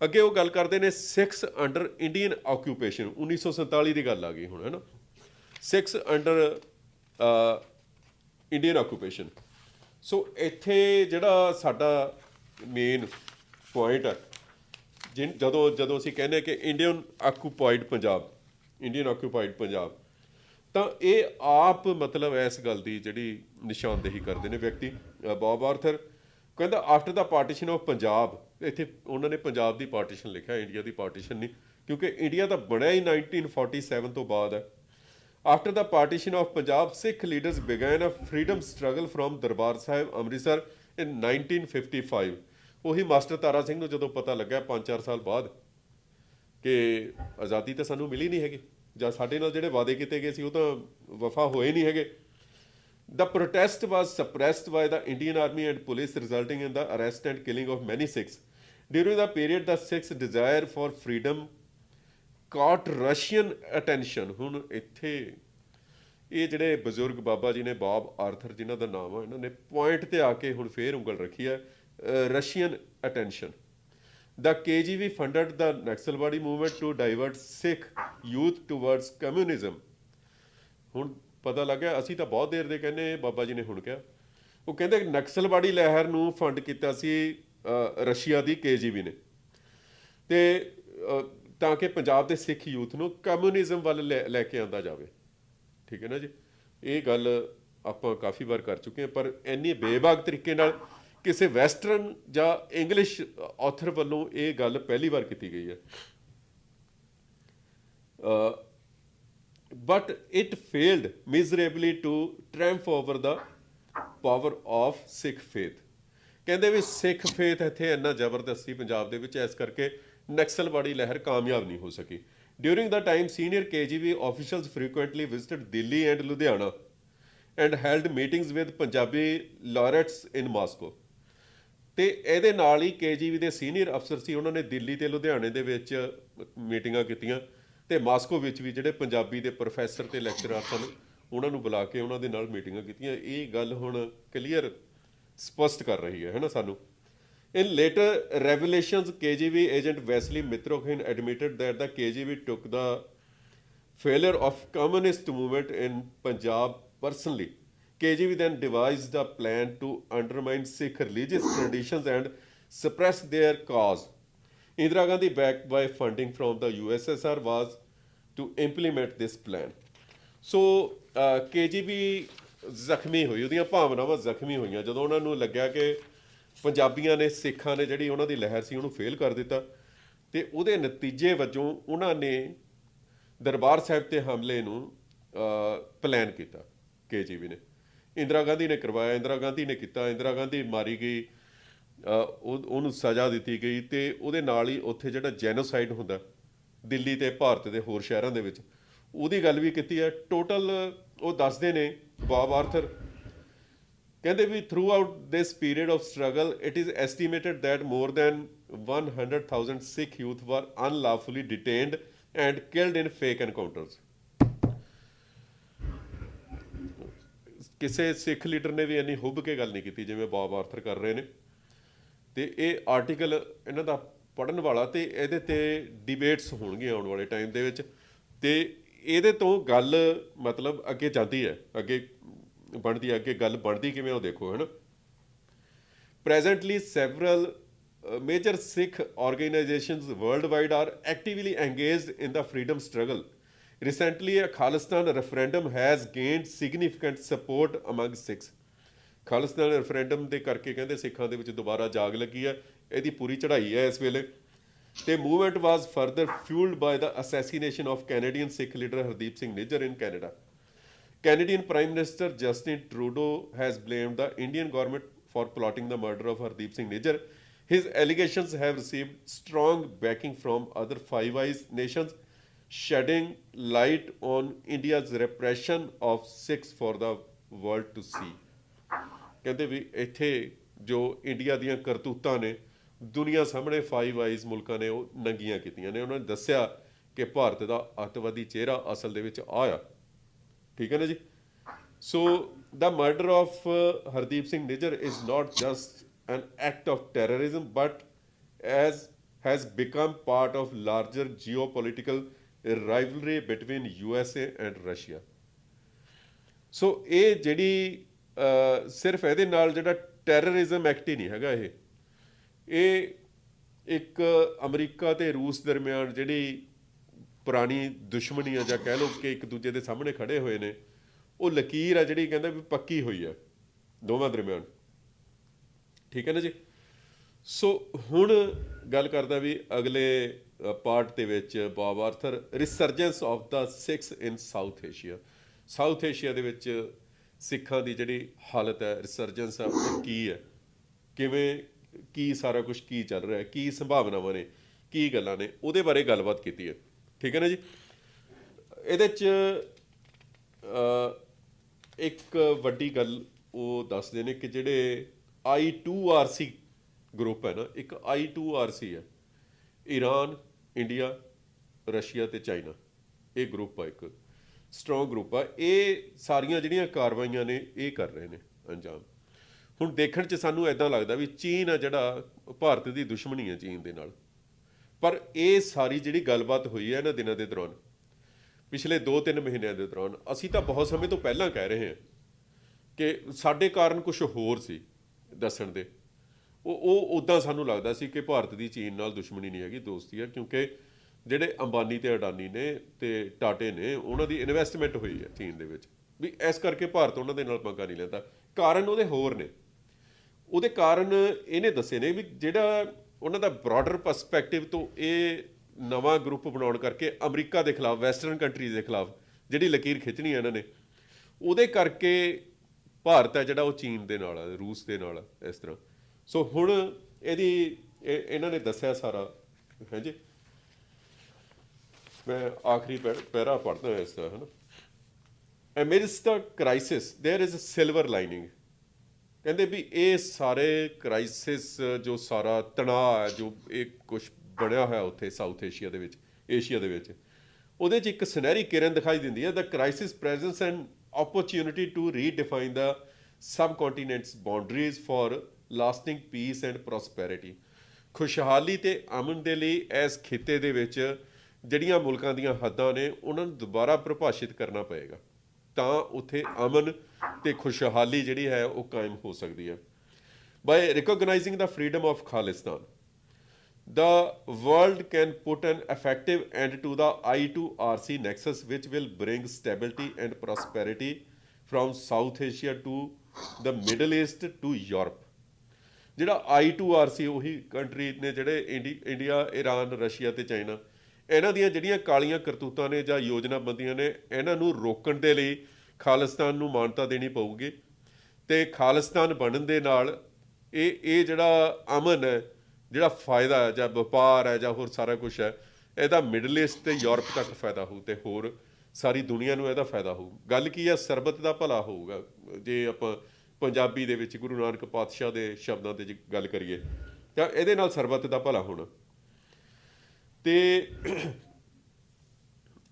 ਅੱਗੇ ਉਹ ਗੱਲ ਕਰਦੇ ਨੇ 6 ਅੰਡਰ ਇੰਡੀਅਨ ਆਕਿਊਪੇਸ਼ਨ 1947 ਦੀ ਗੱਲ ਆ ਗਈ ਹੁਣ ਹੈ ਨਾ 6 ਅੰਡਰ ਇੰਡੀਅਨ ਆਕਿਊਪੇਸ਼ਨ। ਸੋ ਇੱਥੇ ਜਿਹੜਾ ਸਾਡਾ ਮੇਨ ਪੁਆਇੰਟ ਹੈ ਜਿਨ, ਜਦੋਂ ਜਦੋਂ ਅਸੀਂ ਕਹਿੰਦੇ ਕਿ Indian occupied Punjab, Indian occupied Punjab ਤਾਂ ਇਹ ਆਪ ਮਤਲਬ ਇਸ ਗੱਲ ਦੀ ਜਿਹੜੀ ਨਿਸ਼ਾਨਦੇਹੀ ਕਰਦੇ ਨੇ ਵਿਅਕਤੀ ਅ, ਬੌਬ ਆਰਥਰ। ਕਹਿੰਦਾ after the partition of Punjab ਇੱਥੇ ਉਹਨਾਂ ਨੇ ਪੰਜਾਬ ਦੀ ਪਾਰਟੀਸ਼ਨ ਲਿਖਿਆ ਇੰਡੀਆ ਦੀ ਪਾਰਟੀਸ਼ਨ ਨਹੀਂ ਕਿਉਂਕਿ ਇੰਡੀਆ ਤਾਂ ਬਣਿਆ ਹੀ 1947 ਤੋਂ ਬਾਅਦ ਹੈ। After the partition of Punjab, Sikh leaders began a freedom struggle from Darbar Sahib, Amritsar in 1955. ਉਹੀ ਮਾਸਟਰ ਤਾਰਾ ਸਿੰਘ ਨੂੰ ਜਦੋਂ ਪਤਾ ਲੱਗਾ 5-4 ਸਾਲ ਬਾਅਦ ਕਿ ਆਜ਼ਾਦੀ ਤਾਂ ਸਾਨੂੰ ਮਿਲੀ ਨਹੀਂ ਹੈਗੀ। ਜਾਂ ਸਾਡੇ ਨਾਲ ਜਿਹੜੇ ਵਾਅਦੇ ਕੀਤੇ ਗਏ ਸੀ ਉਹ ਤਾਂ ਵਫਾ ਹੋਏ ਨਹੀਂ ਹੈਗੇ The protest was suppressed by the Indian army and police, resulting in the arrest and killing of many Sikhs. During the period, the Sikhs' desire for freedom caught Russian attention. ਹੁਣ ਇੱਥੇ ਇਹ ਜਿਹੜੇ ਬਜ਼ੁਰਗ ਬਾਬਾ ਜੀ ਨੇ ਬਾਬ ਆਰਥਰ ਜਿਨ੍ਹਾਂ ਦਾ ਨਾਮ ਹੈ ਇਹਨਾਂ ਨੇ ਪੁਆਇੰਟ ਤੇ ਆ ਕੇ ਹੁਣ ਫੇਰ ਉਂਗਲ ਰੱਖੀ ਹੈ Russian attention The KGB funded the Naxalbari movement to divert Sikh youth towards communism. ਹੁਣ ਪਤਾ ਲੱਗਿਆ ਅਸੀਂ ਤਾਂ ਬਹੁਤ ਦੇਰ ਦੇ ਕਹਿੰਦੇ ਬਾਬਾ ਜੀ ਨੇ ਹੁਣ ਕਿਹਾ। ਉਹ ਕਹਿੰਦੇ ਕਿ ਨਕਸਲਵਾੜੀ ਲਹਿਰ ਨੂੰ ਫੰਡ ਕੀਤਾ ਸੀ ਰਸ਼ੀਆ ਦੀ ਕੇਜੀਬੀ ਨੇ। ਤੇ ਤਾਂ ਕਿ ਪੰਜਾਬ ਦੇ ਸਿੱਖ ਯੂਥ ਨੂੰ ਕਮਿਊਨਿਜ਼ਮ ਵੱਲ ਲੈ ਲੈ ਕੇ ਆਂਦਾ ਜਾਵੇ। ਠੀਕ ਹੈ ਨਾ ਜੀ? ਇਹ ਗੱਲ ਆਪਾਂ ਕਾਫੀ ਵਾਰ ਕਰ ਚੁੱਕੇ ਹਾਂ, ਪਰ ਇੰਨੀ ਬੇਬਾਗ ਤਰੀਕੇ ਨਾਲ ਕਿਸੇ ਵੈਸਟਰਨ ਜਾਂ ਇੰਗਲਿਸ਼ ਆਥਰ ਵੱਲੋਂ ਇਹ ਗੱਲ ਪਹਿਲੀ ਵਾਰ ਕੀਤੀ ਗਈ ਹੈ। But it failed failed to to over the power of Sikh faith ਕਹਿੰਦੇ ਵੀ ਸਿੱਖ ਫੇਥ ਇੱਥੇ ਇੰਨਾ ਜ਼ਬਰਦਸਤੀ ਪੰਜਾਬ ਦੇ ਵਿੱਚ ਇਸ ਕਰਕੇ ਨਕਸਲਵਾੜੀ ਲਹਿਰ ਕਾਮਯਾਬ ਨਹੀਂ ਹੋ ਸਕੀ। During the time senior KGB officials frequently visited Delhi and Ludhiana and held meetings with Punjabi laureates in Moscow ਤੇ ਇਹਦੇ ਨਾਲ ਹੀ ਕੇਜੀਬੀ ਦੇ ਸੀਨੀਅਰ ਅਫਸਰ ਸੀ ਉਹਨਾਂ ਨੇ ਦਿੱਲੀ ਤੇ ਲੁਧਿਆਣੇ ਦੇ ਵਿੱਚ ਮੀਟਿੰਗਾਂ ਕੀਤੀਆਂ ਤੇ ਮਾਸਕੋ ਵਿੱਚ ਵੀ ਜਿਹੜੇ ਪੰਜਾਬੀ ਦੇ ਪ੍ਰੋਫੈਸਰ ਤੇ ਲੈਕਚਰਰ ਸਨ ਉਹਨਾਂ ਨੂੰ ਬੁਲਾ ਕੇ ਉਹਨਾਂ ਦੇ ਨਾਲ ਮੀਟਿੰਗਾਂ ਕੀਤੀਆਂ ਇਹ ਗੱਲ ਹੁਣ ਕਲੀਅਰ ਸਪਸ਼ਟ ਕਰ ਰਹੀ ਹੈ ਹੈ ਨਾ ਸਾਨੂੰ In later revelations, KGB agent Vasily Mitrokhin admitted that the KGB took the failure of communist movement in Punjab personally. KGB then devised a plan to undermine Sikh religious traditions and suppress their cause. Indira Gandhi, backed by funding from the USSR, was to implement this plan. ਸੋ ਕੇਜੀਬੀ ਜ਼ਖਮੀ ਹੋਈ ਉਹਦੀਆਂ ਭਾਵਨਾਵਾਂ ਜ਼ਖਮੀ ਹੋਈਆਂ ਜਦੋਂ ਉਹਨਾਂ ਨੂੰ ਲੱਗਿਆ ਕਿ ਪੰਜਾਬੀਆਂ ਨੇ ਸਿੱਖਾਂ ਨੇ ਜਿਹੜੀ ਉਹਨਾਂ ਦੀ ਲਹਿਰ ਸੀ ਉਹਨੂੰ ਫੇਲ ਕਰ ਦਿੱਤਾ ਤੇ ਉਹਦੇ ਨਤੀਜੇ ਵਜੋਂ ਉਹਨਾਂ ਨੇ ਦਰਬਾਰ ਸਾਹਿਬ ਤੇ ਹਮਲੇ ਨੂੰ ਪਲਾਨ ਕੀਤਾ ਕੇਜੀਬੀ ਨੇ ਇੰਦਰਾ ਗਾਂਧੀ ਨੇ ਕਰਵਾਇਆ, ਇੰਦਰਾ ਗਾਂਧੀ ਨੇ ਕੀਤਾ, ਇੰਦਰਾ ਗਾਂਧੀ ਮਾਰੀ ਗਈ ਉਹ- ਉਹਨੂੰ ਸਜ਼ਾ ਦਿੱਤੀ ਗਈ ਤੇ ਉਹਦੇ ਨਾਲ ਹੀ ਉੱਥੇ ਜਿਹੜਾ ਜੈਨੋਸਾਈਡ ਹੁੰਦਾ, ਦਿੱਲੀ ਤੇ ਭਾਰਤ ਦੇ ਹੋਰ ਸ਼ਹਿਰਾਂ ਦੇ ਵਿੱਚ, ਉਹਦੀ ਗੱਲ ਵੀ ਕੀਤੀ ਹੈ। ਟੋਟਲ ਉਹ ਦੱਸਦੇ ਨੇ ਬਾਬ ਆਰਥਰ, ਕਹਿੰਦੇ ਵੀ throughout this period of struggle it is estimated that more than 100000 Sikh youth were unlawfully detained and killed in fake encounters ਕਿਸੇ ਸਿੱਖ ਲੀਡਰ ਨੇ ਵੀ ਇੰਨੀ ਹੁੱਬ ਕੇ ਗੱਲ ਨਹੀਂ ਕੀਤੀ ਜਿਵੇਂ ਬਾਬ ਆਰਥਰ ਕਰ ਰਹੇ ਨੇ। ਤੇ ਇਹ ਆਰਟੀਕਲ ਇਹਨਾਂ ਦਾ ਪੜਨ ਵਾਲਾ ਤੇ ਇਹਦੇ ਤੇ ਡਿਬੇਟਸ ਹੋਣਗੀਆਂ ਆਉਣ ਵਾਲੇ ਟਾਈਮ ਦੇ ਵਿੱਚ। ਤੇ ਇਹਦੇ ਤੋਂ ਗੱਲ ਮਤਲਬ ਅੱਗੇ ਜਾਂਦੀ ਹੈ, ਅੱਗੇ ਬਣਦੀ ਹੈ, ਅੱਗੇ ਗੱਲ ਬਣਦੀ ਕਿਵੇਂ ਉਹ ਦੇਖੋ, ਹਨਾ। Presently several major Sikh Sikh worldwide are actively engaged in the freedom struggle Recently, a Khalistan referendum has gained significant support among Sikhs. Khalistan referendum ਦੇ ਕਰਕੇ ਕਹਿੰਦੇ ਸਿੱਖਾਂ ਦੇ ਵਿੱਚ ਦੁਬਾਰਾ ਜਾਗ ਲੱਗੀ ਹੈ ਇਹਦੀ ਪੂਰੀ ਚੜ੍ਹਾਈ ਹੈ ਇਸ ਵੇਲੇ ਤੇ movement was further fuelled by the assassination of Canadian Sikh leader Hardeep Singh Nijjar in Canada Canadian prime minister Justin Trudeau has blamed the Indian government for plotting the murder of Hardeep Singh Nijjar his allegations have received strong backing from other Five Eyes nations shedding light on India's repression of Sikhs for the world to see ਕਹਿੰਦੇ ਵੀ ਇੱਥੇ ਜੋ India ਦੀਆਂ ਕਰਤੂਤਾਂ ਨੇ ਦੁਨੀਆ ਸਾਹਮਣੇ five eyes ਮੁਲਕਾਂ ਨੇ ਉਹ ਨੰਗੀਆਂ ਕੀਤੀਆਂ ਨੇ ਉਹਨਾਂ ਨੇ ਦੱਸਿਆ ਕਿ ਭਾਰਤ ਦਾ ਅਤਵਾਦੀ ਚਿਹਰਾ ਅਸਲ ਦੇ ਵਿੱਚ ਆਇਆ ਠੀਕ ਹੈ ਨਾ ਜੀ so the murder of Hardeep Singh Nijjar is not just an act of terrorism but as has become part of larger geopolitical geopolitical rivalry between USA and Russia. So ਇਹ ਜਿਹੜੀ ਸਿਰਫ ਇਹਦੇ ਨਾਲ ਜਿਹੜਾ ਟੈਰਰਿਜ਼ਮ ਐਕਟ ਹੀ ਨਹੀਂ ਹੈਗਾ ਇਹ। ਇਹ ਇੱਕ ਅਮਰੀਕਾ ਤੇ ਰੂਸ ਦਰਮਿਆਨ ਜਿਹੜੀ ਪੁਰਾਣੀ ਦੁਸ਼ਮਣੀ ਆ ਜਾਂ ਕਹਿ ਲਓ ਕਿ ਇੱਕ ਦੂਜੇ ਦੇ ਸਾਹਮਣੇ ਖੜੇ ਹੋਏ ਨੇ, ਉਹ ਲਕੀਰ ਆ ਜਿਹੜੀ ਕਹਿੰਦਾ ਵੀ ਪੱਕੀ ਹੋਈ ਆ, ਦੋਵਾਂ ਦਰਮਿਆਨ। ਠੀਕ ਹੈ ਨਾ ਜੀ? ਸੋ ਹੁਣ ਗੱਲ ਕਰਦਾ ਵੀ ਅਗਲੇ ਪਾਰਟ ਦੇ ਵਿੱਚ Bob Arthur resurgence of the Sikhs in South Asia. South Asia ਦੇ ਵਿੱਚ ਸਿੱਖਾਂ ਦੀ ਜਿਹੜੀ ਹਾਲਤ ਹੈ, ਰਿਸਰਜੈਂਸ ਆ ਕੀ ਹੈ? ਕਿਵੇਂ, ਕੀ ਸਾਰਾ ਕੁਝ ਕੀ ਚੱਲ ਰਿਹਾ ਹੈ? ਕੀ ਸੰਭਾਵਨਾਵਾਂ ਨੇ? ਕੀ ਗੱਲਾਂ ਨੇ? ਉਹਦੇ ਬਾਰੇ ਗੱਲਬਾਤ ਕੀਤੀ ਹੈ। ਠੀਕ ਹੈ ਨਾ ਜੀ? ਇਹਦੇ ਚ ਇੱਕ ਵੱਡੀ ਗੱਲ ਉਹ ਦੱਸਦੇ ਨੇ ਕਿ ਜਿਹੜੇ I2RC ਗਰੁੱਪ ਹੈ ਨਾ, ਇੱਕ I2RC ਹੈ ਈਰਾਨ ਇੰਡੀਆ, ਰਸ਼ੀਆ ਤੇ ਚਾਈਨਾ। ਇਹ ਗਰੁੱਪ ਆ ਇੱਕ। ਸਟਰੋਂਗ ਗਰੁੱਪ ਆ। ਇਹ ਸਾਰੀਆਂ ਜਿਹੜੀਆਂ ਕਾਰਵਾਈਆਂ ਨੇ, ਇਹ ਕਰ ਰਹੇ ਨੇ ਅੰਜਾਮ। ਹੁਣ ਦੇਖਣ 'ਚ ਸਾਨੂੰ ਐਦਾਂ ਲੱਗਦਾ ਵੀ ਚੀਨ ਆ ਜਿਹੜਾ, ਭਾਰਤ ਦੀ ਦੁਸ਼ਮਣੀ ਹੈ ਚੀਨ ਦੇ ਨਾਲ। ਪਰ ਇਹ ਸਾਰੀ ਜਿਹੜੀ ਗੱਲਬਾਤ ਹੋਈ ਹੈ ਇਹਨਾਂ ਦਿਨਾਂ ਦੇ ਦੌਰਾਨ, ਪਿਛਲੇ 2-3 ਮਹੀਨਿਆਂ ਦੇ ਦੌਰਾਨ, ਅਸੀਂ ਤਾਂ ਬਹੁਤ ਸਮੇਂ ਤੋਂ ਪਹਿਲਾਂ ਕਹਿ ਰਹੇ ਹਾਂ ਕਿ ਸਾਡੇ ਕਾਰਨ ਕੁਝ ਹੋਰ ਸੀ ਦੱਸਣ ਦੇ। ਉਹ ਉਹ ਉਦਾਂ ਸਾਨੂੰ ਲੱਗਦਾ ਸੀ ਕਿ ਭਾਰਤ ਦੀ ਚੀਨ ਨਾਲ ਦੁਸ਼ਮਣੀ ਨਹੀਂ ਹੈਗੀ ਦੋਸਤੀ ਹੈ ਕਿਉਂਕਿ ਜਿਹੜੇ ਅੰਬਾਨੀ ਤੇ ਅਡਾਨੀ ਨੇ ਤੇ ਟਾਟੇ ਨੇ ਉਹਨਾਂ ਦੀ ਇਨਵੈਸਟਮੈਂਟ ਹੋਈ ਹੈ ਚੀਨ ਦੇ ਵਿੱਚ। ਵੀ ਇਸ ਕਰਕੇ ਭਾਰਤ ਉਹਨਾਂ ਦੇ ਨਾਲ ਪੰਗਾ ਨਹੀਂ ਲੈਂਦਾ। ਕਾਰਨ ਉਹਦੇ ਹੋਰ ਨੇ। ਉਹਦੇ ਕਾਰਨ ਇਹਨੇ ਦੱਸੇ ਨੇ ਵੀ ਜਿਹੜਾ ਉਹਨਾਂ ਦਾ ਬ੍ਰਾਡਰ ਪਰਸਪੈਕਟਿਵ ਤੋਂ ਇਹ ਨਵਾਂ ਗਰੁੱਪ ਬਣਾਉਣ ਕਰਕੇ ਅਮਰੀਕਾ ਦੇ ਖਿਲਾਫ ਵੈਸਟਰਨ ਕੰਟਰੀਜ਼ ਦੇ ਖਿਲਾਫ ਜਿਹੜੀ ਲਕੀਰ ਖਿੱਚਣੀ ਹੈ ਇਹਨਾਂ ਨੇ ਉਹਦੇ ਕਰਕੇ ਭਾਰਤ ਹੈ ਜਿਹੜਾ ਉਹ ਚੀਨ ਦੇ ਨਾਲ ਹੈ ਰੂਸ ਦੇ ਨਾਲ ਹੈ, ਇਸ ਤਰ੍ਹਾਂ। ਸੋ ਹੁਣ ਇਹਦੀ ਇਹਨਾਂ ਨੇ ਦੱਸਿਆ ਸਾਰਾ, ਹੈ ਮੈਂ ਆਖਰੀ ਪੈਰ- ਪੈਰਾ ਪੜ੍ਹਦਾ ਇਸ ਦਾ ਹੈ ਨਾ amidst the crisis, there is silver lining ਕਹਿੰਦੇ ਵੀ ਇਹ ਸਾਰੇ ਕ੍ਰਾਈਸਿਸ ਜੋ ਸਾਰਾ ਤਣਾਅ ਹੈ, ਜੋ ਇਹ ਕੁਝ ਬਣਿਆ ਹੋਇਆ ਉੱਥੇ ਸਾਊਥ ਏਸ਼ੀਆ ਦੇ ਵਿੱਚ ਏਸ਼ੀਆ ਦੇ ਵਿੱਚ, ਉਹਦੇ 'ਚ ਇੱਕ ਸੁਨਹਿਰੀ ਕਿਰਨ ਦਿਖਾਈ ਦਿੰਦੀ ਹੈ the crisis presents and opportunity to redefine the subcontinent's boundaries for lasting peace and prosperity ਖੁਸ਼ਹਾਲੀ ਤੇ ਅਮਨ ਦੇ ਲਈ ਇਸ ਖਿੱਤੇ ਦੇ ਵਿੱਚ ਜਿਹੜੀਆਂ ਮੁਲਕਾਂ ਦੀਆਂ ਹੱਦਾਂ ਨੇ ਉਹਨਾਂ ਨੂੰ ਦੁਬਾਰਾ ਪਰਿਭਾਸ਼ਿਤ ਕਰਨਾ ਪਏਗਾ ਤਾਂ ਉੱਥੇ ਅਮਨ ਤੇ ਖੁਸ਼ਹਾਲੀ ਜਿਹੜੀ ਹੈ ਉਹ ਕਾਇਮ ਹੋ ਸਕਦੀ ਹੈ by recognising the freedom of Khalistan the world can put an effective end to the I2RC nexus, which will bring stability and prosperity from South Asia to the Middle East to Europe. ਜਿਹੜਾ I2RC ਉਹੀ country ਨੇ ਜਿਹੜੇ India- India Iran Russia ਤੇ China, ਇਹਨਾਂ ਦੀਆਂ ਜਿਹੜੀਆਂ ਕਾਲੀਆਂ ਕਰਤੂਤਾਂ ਨੇ ਜਾਂ ਯੋਜਨਾਬੰਦੀਆਂ ਨੇ, ਇਹਨਾਂ ਨੂੰ ਰੋਕਣ ਦੇ ਲਈ ਖਾਲਿਸਤਾਨ ਨੂੰ ਮਾਨਤਾ ਦੇਣੀ ਪਊਗੀ ਤੇ ਖਾਲਿਸਤਾਨ ਬਣਨ ਦੇ ਨਾਲ ਇਹ ਇਹ ਜਿਹੜਾ ਅਮਨ ਹੈ, ਜਿਹੜਾ ਫਾਇਦਾ ਹੈ, ਜਾਂ ਵਪਾਰ ਹੈ, ਜਾਂ ਹੋਰ ਸਾਰਾ ਕੁਝ ਹੈ, ਇਹਦਾ ਮਿਡਲ ਈਸਟ ਤੇ ਯੂਰਪ ਤੱਕ ਫਾਇਦਾ ਹੋਊ ਤੇ ਹੋਰ ਸਾਰੀ ਦੁਨੀਆ ਨੂੰ ਇਹਦਾ ਫਾਇਦਾ ਹੋਊ। ਗੱਲ ਕੀ ਹੈ, ਸਰਬਤ ਦਾ ਭਲਾ ਹੋਊਗਾ, ਜੇ ਆਪਾਂ ਪੰਜਾਬੀ ਦੇ ਵਿੱਚ ਗੁਰੂ ਨਾਨਕ ਪਾਤਸ਼ਾਹ ਦੇ ਸ਼ਬਦਾਂ ਤੇ ਜੇ ਗੱਲ ਕਰੀਏ ਤਾਂ ਇਹਦੇ ਨਾਲ ਸਰਬਤ ਦਾ ਭਲਾ ਹੋਣਾ ਤੇ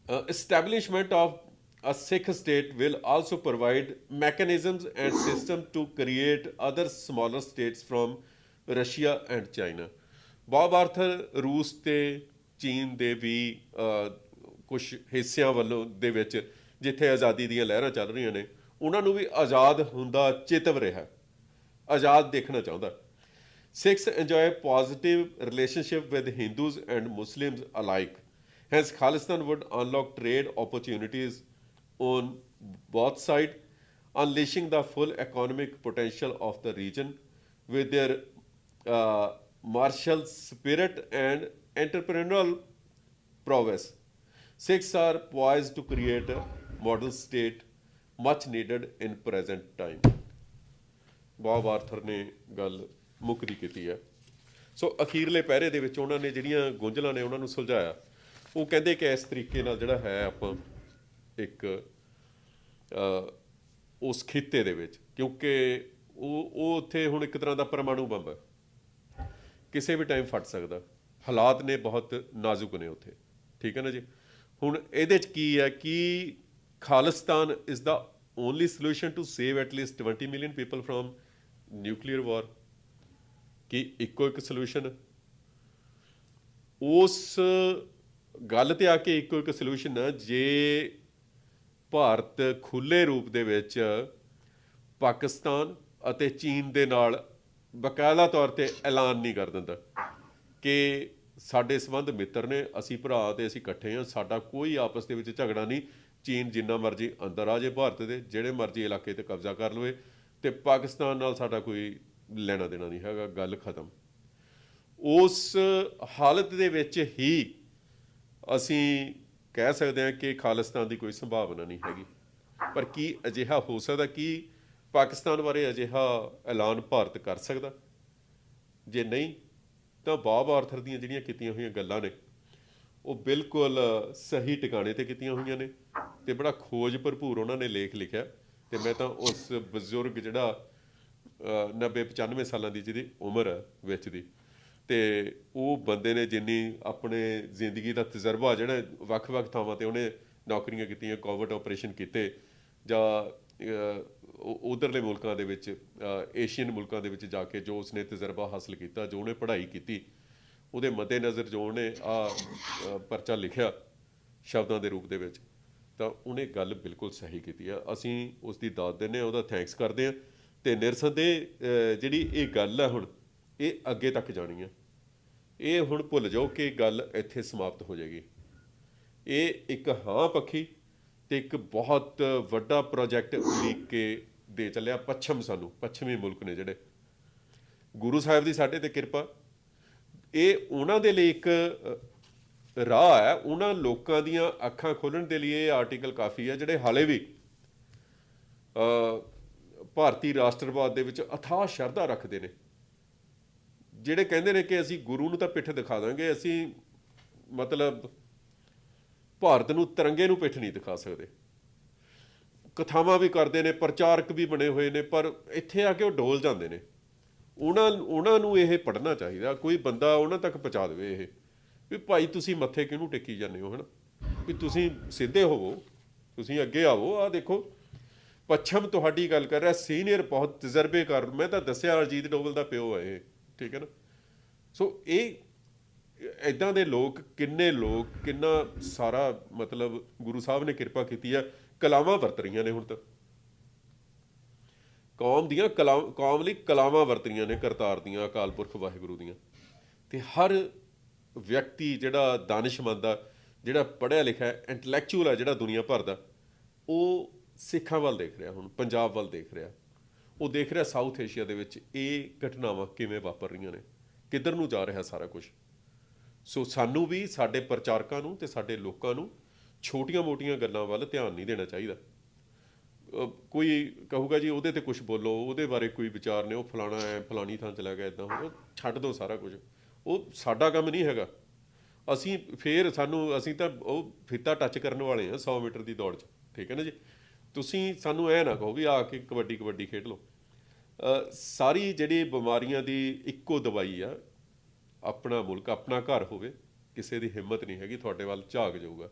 uh, establishment of a Sikh state will also provide mechanisms and system to create other smaller states from Russia and China. Bob Arthur ਰੂਸ ਤੇ ਚੀਨ ਦੇ ਵੀ ਕੁਝ ਹਿੱਸਿਆਂ ਵੱਲੋਂ ਦੇ ਵਿੱਚ ਜਿੱਥੇ ਆਜ਼ਾਦੀ ਦੀਆਂ ਲਹਿਰਾਂ ਚੱਲ ਰਹੀਆਂ ਨੇ ਉਹਨਾਂ ਨੂੰ ਵੀ ਆਜ਼ਾਦ ਹੁੰਦਾ ਚੇਤਵ ਰਿਹਾ ਆਜ਼ਾਦ ਦੇਖਣਾ ਚਾਹੁੰਦਾ Sikhs enjoy positive relationship with Hindus and Muslims alike has Khalistan would unlock trade opportunities on both side unleashing the full economic potential of the region with their martial spirit and entrepreneurial prowess. Six are poised to create a model state much needed in present time Bob Arthur ਨੇ ਗੱਲ ਮੁੱਕਦੀ ਕੀਤੀ ਹੈ। ਸੋ ਅਖੀਰਲੇ ਪਹਿਰੇ ਦੇ ਵਿੱਚ ਉਹਨਾਂ ਨੇ ਜਿਹੜੀਆਂ ਗੁੰਝਲਾਂ ਨੇ ਉਹਨਾਂ ਨੂੰ ਸੁਲਝਾਇਆ। ਉਹ ਕਹਿੰਦੇ ਕਿ ਇਸ ਤਰੀਕੇ ਨਾਲ ਜਿਹੜਾ ਹੈ ਆਪਾਂ ਇੱਕ ਉਸ ਖਿੱਤੇ ਦੇ ਵਿੱਚ, ਕਿਉਂਕਿ ਉਹ ਉਹ ਉੱਥੇ ਹੁਣ ਇੱਕ ਤਰ੍ਹਾਂ ਦਾ ਪਰਮਾਣੂ ਬੰਬ ਹੈ। ਕਿਸੇ ਵੀ ਟਾਈਮ ਫਟ ਸਕਦਾ। ਹਾਲਾਤ ਨੇ ਬਹੁਤ ਨਾਜ਼ੁਕ ਨੇ ਉੱਥੇ। ਠੀਕ ਹੈ ਨਾ ਜੀ? ਹੁਣ ਇਹਦੇ ਚ ਕੀ ਹੈ ਕਿ Khalistan is the only solution to save at least 20 million people from nuclear war ਕਿ ਇੱਕੋ ਇੱਕ ਸੋਲੂਸ਼ਨ ਉਸ ਗੱਲ ਤੇ ਆ ਕੇ ਇੱਕੋ ਇੱਕ ਸੋਲੂਸ਼ਨ ਹੈ ਜੇ ਭਾਰਤ ਖੁੱਲੇ ਰੂਪ ਦੇ ਵਿੱਚ ਪਾਕਿਸਤਾਨ ਅਤੇ ਚੀਨ ਦੇ ਨਾਲ ਬਕਾਇਦਾ ਤੌਰ ਤੇ ਐਲਾਨ ਨਹੀਂ ਕਰ ਦਿੰਦਾ ਕਿ ਸਾਡੇ ਸੰਬੰਧ ਮਿੱਤਰ ਨੇ, ਅਸੀਂ ਭਰਾ ਤੇ ਅਸੀਂ ਇਕੱਠੇ ਹਾਂ, ਸਾਡਾ ਕੋਈ ਆਪਸ ਦੇ ਵਿੱਚ ਝਗੜਾ ਨਹੀਂ। ਚੀਨ ਜਿੰਨਾ ਮਰਜ਼ੀ ਅੰਦਰ ਆ ਜੇ ਭਾਰਤ ਦੇ, ਜਿਹੜੇ ਮਰਜ਼ੀ ਇਲਾਕੇ ਤੇ ਕਬਜ਼ਾ ਕਰ ਲਵੇ ਤੇ ਪਾਕਿਸਤਾਨ ਨਾਲ ਸਾਡਾ ਕੋਈ ਲੈਣਾ ਦੇਣਾ ਨਹੀਂ ਹੈਗਾ, ਗੱਲ ਖਤਮ। ਉਸ ਹਾਲਤ ਦੇ ਵਿੱਚ ਹੀ ਅਸੀਂ ਕਹਿ ਸਕਦੇ ਹਾਂ ਕਿ ਖਾਲਿਸਤਾਨ ਦੀ ਕੋਈ ਸੰਭਾਵਨਾ ਨਹੀਂ ਹੈਗੀ। ਪਰ ਕੀ ਅਜਿਹਾ ਹੋ ਸਕਦਾ, ਕੀ ਪਾਕਿਸਤਾਨ ਬਾਰੇ ਅਜਿਹਾ ਐਲਾਨ ਭਾਰਤ ਕਰ ਸਕਦਾ? ਜੇ ਨਹੀਂ, ਤਾਂ ਬਾਬ ਆਰਥਰ ਦੀਆਂ ਜਿਹੜੀਆਂ ਕੀਤੀਆਂ ਹੋਈਆਂ ਗੱਲਾਂ ਨੇ, ਉਹ ਬਿਲਕੁਲ ਸਹੀ ਟਿਕਾਣੇ ਤੇ ਕੀਤੀਆਂ ਹੋਈਆਂ ਨੇ। ਤੇ ਬੜਾ ਖੋਜ ਭਰਪੂਰ ਉਹਨਾਂ ਨੇ ਲੇਖ ਲਿਖਿਆ ਤੇ ਮੈਂ ਤਾਂ ਉਸ ਬਜ਼ੁਰਗ ਜਿਹੜਾ 90 95 ਸਾਲਾਂ ਦੀ ਜਿਹਦੀ ਉਮਰ ਹੈ, ਵਿੱਚ ਦੀ, ਤੇ ਉਹ ਬੰਦੇ ਨੇ ਜਿੰਨੀ ਆਪਣੇ ਜ਼ਿੰਦਗੀ ਦਾ ਤਜਰਬਾ ਜਿਹੜਾ ਵੱਖ-ਵੱਖ ਥਾਵਾਂ ਤੇ ਉਹਨੇ ਨੌਕਰੀਆਂ ਕੀਤੀਆਂ, ਕੋਵਿਡ ਆਪਰੇਸ਼ਨ ਕੀਤੇ, ਜਾਂ ਉਧਰਲੇ ਮੁਲਕਾਂ ਦੇ ਵਿੱਚ ਏਸ਼ੀਅਨ ਮੁਲਕਾਂ ਦੇ ਵਿੱਚ ਜਾ ਕੇ ਜੋ ਉਸਨੇ ਤਜਰਬਾ ਹਾਸਲ ਕੀਤਾ, ਜੋ ਉਹਨੇ ਪੜ੍ਹਾਈ ਕੀਤੀ, ਉਹਦੇ ਮੱਦੇਨਜ਼ਰ ਜੋ ਉਹਨੇ ਆ ਪਰਚਾ ਲਿਖਿਆ ਸ਼ਬਦਾਂ ਦੇ ਰੂਪ ਦੇ ਵਿੱਚ। ਤਾਂ ਉਹਨੇ ਗੱਲ ਬਿਲਕੁਲ ਸਹੀ ਕੀਤੀ ਆ। ਅਸੀਂ ਉਸ ਦੀ ਦਾਦ ਦਿੰਦੇ ਆ ਉਹਦਾ ਥੈਂਕਸ ਕਰਦੇ ਆ ਤੇ ਨਿਰਸੰਦੇਹ ਜਿਹੜੀ ਇਹ ਗੱਲ ਆ ਹੁਣ, ਇਹ ਅੱਗੇ ਤੱਕ ਜਾਣੀ ਆ। ਇਹ ਹੁਣ ਭੁੱਲ ਜਾਓ ਕਿ ਗੱਲ ਇੱਥੇ ਸਮਾਪਤ ਹੋ ਜਾਏਗੀ। ਇਹ ਇੱਕ ਹਾਂ ਪੱਖੀ ਤੇ ਇੱਕ ਬਹੁਤ ਵੱਡਾ ਪ੍ਰੋਜੈਕਟ ਉਲੀਕ ਕੇ ਦੇ ਚੱਲਿਆ ਪੱਛਮ ਸਾਨੂੰ, ਪੱਛਮੀ ਮੁਲਕ ਨੇ ਜਿਹੜੇ। ਗੁਰੂ ਸਾਹਿਬ ਦੀ ਸਾਡੇ ਤੇ ਕਿਰਪਾ। ਇਹ ਉਹਨਾਂ ਦੇ ਲਈ ਇੱਕ ਰਾਹ ਹੈ, ਉਹਨਾਂ ਲੋਕਾਂ ਦੀਆਂ ਅੱਖਾਂ ਖੋਲਣ ਦੇ ਲਈ ਇਹ ਆਰਟੀਕਲ ਕਾਫੀ ਹੈ, ਜਿਹੜੇ ਹਾਲੇ ਵੀ ਭਾਰਤੀ ਰਾਸ਼ਟਰਵਾਦ ਦੇ ਵਿੱਚ ਅਥਾਹ ਸ਼ਰਧਾ ਰੱਖਦੇ ਨੇ। ਜਿਹੜੇ ਕਹਿੰਦੇ ਨੇ ਕਿ ਅਸੀਂ ਗੁਰੂ ਨੂੰ ਤਾਂ ਪਿੱਠ ਦਿਖਾ ਦਾਂਗੇ, ਅਸੀਂ ਮਤਲਬ ਭਾਰਤ ਨੂੰ ਤਿਰੰਗੇ ਨੂੰ ਪਿੱਠ ਨਹੀਂ ਦਿਖਾ ਸਕਦੇ। ਕਥਾਵਾਂ ਵੀ ਕਰਦੇ ਨੇ, ਪ੍ਰਚਾਰਕ ਵੀ ਬਣੇ ਹੋਏ ਨੇ, ਪਰ ਇੱਥੇ ਆ ਕੇ ਉਹ ਡੋਲ ਜਾਂਦੇ ਨੇ। ਉਹਨਾਂ ਉਹਨਾਂ ਨੂੰ ਇਹ ਪੜਨਾ ਚਾਹੀਦਾ, ਕੋਈ ਬੰਦਾ ਉਹਨਾਂ ਤੱਕ ਪਹੁੰਚਾ ਦੇਵੇ ਇਹ। ਵੀ ਭਾਈ ਤੁਸੀਂ ਮੱਥੇ ਕਿਹਨੂੰ ਟੇਕੀ ਜਾਂਦੇ ਹੋ, ਹਨ? ਵੀ ਤੁਸੀਂ ਸਿੱਧੇ ਹੋਵੋ, ਤੁਸੀਂ ਅੱਗੇ ਆਵੋ ਆ ਦੇਖੋ। ਪੱਛਮ ਤੁਹਾਡੀ ਗੱਲ ਕਰ ਰਿਹਾ, ਸੀਨੀਅਰ ਬਹੁਤ ਤਜਰਬੇਕਾਰ, ਮੈਂ ਤਾਂ ਦੱਸਿਆ ਅਰਜੀਤ ਡੋਵਲ ਦਾ ਪਿਓ ਹੈ ਇਹ, ਠੀਕ ਹੈ ਨਾ? ਸੋ ਇਹ ਇਦਾਂ ਦੇ ਲੋਕ ਕਿੰਨੇ ਲੋਕ, ਕਿੰਨਾ ਸਾਰਾ ਮਤਲਬ ਗੁਰੂ ਸਾਹਿਬ ਨੇ ਕਿਰਪਾ ਕੀਤੀ ਹੈ ਕਲਾਵਾਂ ਵਰਤ ਰਹੀਆਂ ਨੇ ਹੁਣ ਤਾਂ। ਕੌਮ ਦੀਆਂ ਕਲਾ, ਕੌਮ ਲਈ ਕਲਾਵਾਂ ਵਰਤ ਰਹੀਆਂ ਨੇ ਕਰਤਾਰ ਦੀਆਂ, ਅਕਾਲ ਪੁਰਖ ਵਾਹਿਗੁਰੂ ਦੀਆਂ। ਤੇ ਹਰ ਵਿਅਕਤੀ ਜਿਹੜਾ ਦਾਨਿਸ਼ਮੰਦ ਆ, ਜਿਹੜਾ ਪੜ੍ਹਿਆ ਲਿਖਿਆ ਇੰਟੈਲੈਕਚੁਅਲ ਆ ਜਿਹੜਾ ਦੁਨੀਆ ਭਰ ਦਾ, ਉਹ ਸਿੱਖਾਂ ਵੱਲ ਦੇਖ ਰਿਹਾ ਹੁਣ, ਪੰਜਾਬ ਵੱਲ ਦੇਖ ਰਿਹਾ। ਉਹ ਦੇਖ ਰਿਹਾ ਸਾਊਥ ਏਸ਼ੀਆ ਦੇ ਵਿੱਚ ਇਹ ਘਟਨਾਵਾਂ ਕਿਵੇਂ ਵਾਪਰ ਰਹੀਆਂ ਨੇ, ਕਿੱਧਰ ਨੂੰ ਜਾ ਰਿਹਾ ਸਾਰਾ ਕੁਝ ਸੋ ਸਾਨੂੰ ਵੀ ਸਾਡੇ ਪ੍ਰਚਾਰਕਾਂ ਨੂੰ ਤੇ ਸਾਡੇ ਲੋਕਾਂ ਨੂੰ ਛੋਟੀਆਂ-ਮੋਟੀਆਂ ਗੱਲਾਂ ਵੱਲ ਧਿਆਨ ਨਹੀਂ ਦੇਣਾ ਚਾਹੀਦਾ। ਕੋਈ ਕਹੂਗਾ ਜੀ ਉਹਦੇ ਤੇ ਕੁਝ ਬੋਲੋ, ਉਹਦੇ ਬਾਰੇ ਕੋਈ ਵਿਚਾਰ ਨੇ, ਉਹ ਫਲਾਣਾ ਹੈ, ਫਲਾਣੀ ਥਾਂ ਚਲਾ ਗਿਆ ਇਦਾਂ ਉਹ ਛੱਡ ਦਿਓ ਸਾਰਾ ਕੁਝ ਉਹ ਸਾਡਾ ਕੰਮ ਨਹੀਂ ਹੈਗਾ। ਅਸੀਂ ਫੇਰ ਸਾਨੂੰ, ਅਸੀਂ ਤਾਂ ਉਹ ਫੀਤਾ ਟੱਚ ਕਰਨ ਵਾਲੇ ਆ 100 ਮੀਟਰ ਦੀ ਦੌੜ 'ਚ, ਠੀਕ ਹੈ ਨਾ ਜੀ? ਤੁਸੀਂ ਸਾਨੂੰ ਐ ਨਾ ਕਹੋ ਵੀ ਆ ਕੇ ਕਬੱਡੀ ਕਬੱਡੀ ਖੇਡ ਲਓ। ਸਾਰੀ ਜਿਹੜੀ ਬਿਮਾਰੀਆਂ ਦੀ ਇੱਕੋ ਦਵਾਈ ਆ, ਆਪਣਾ ਮੁਲਕ, ਆਪਣਾ ਘਰ ਹੋਵੇ, ਕਿਸੇ ਦੀ ਹਿੰਮਤ ਨਹੀਂ ਹੈਗੀ, ਤੁਹਾਡੇ ਵੱਲ ਝਾਕ ਜਾਊਗਾ।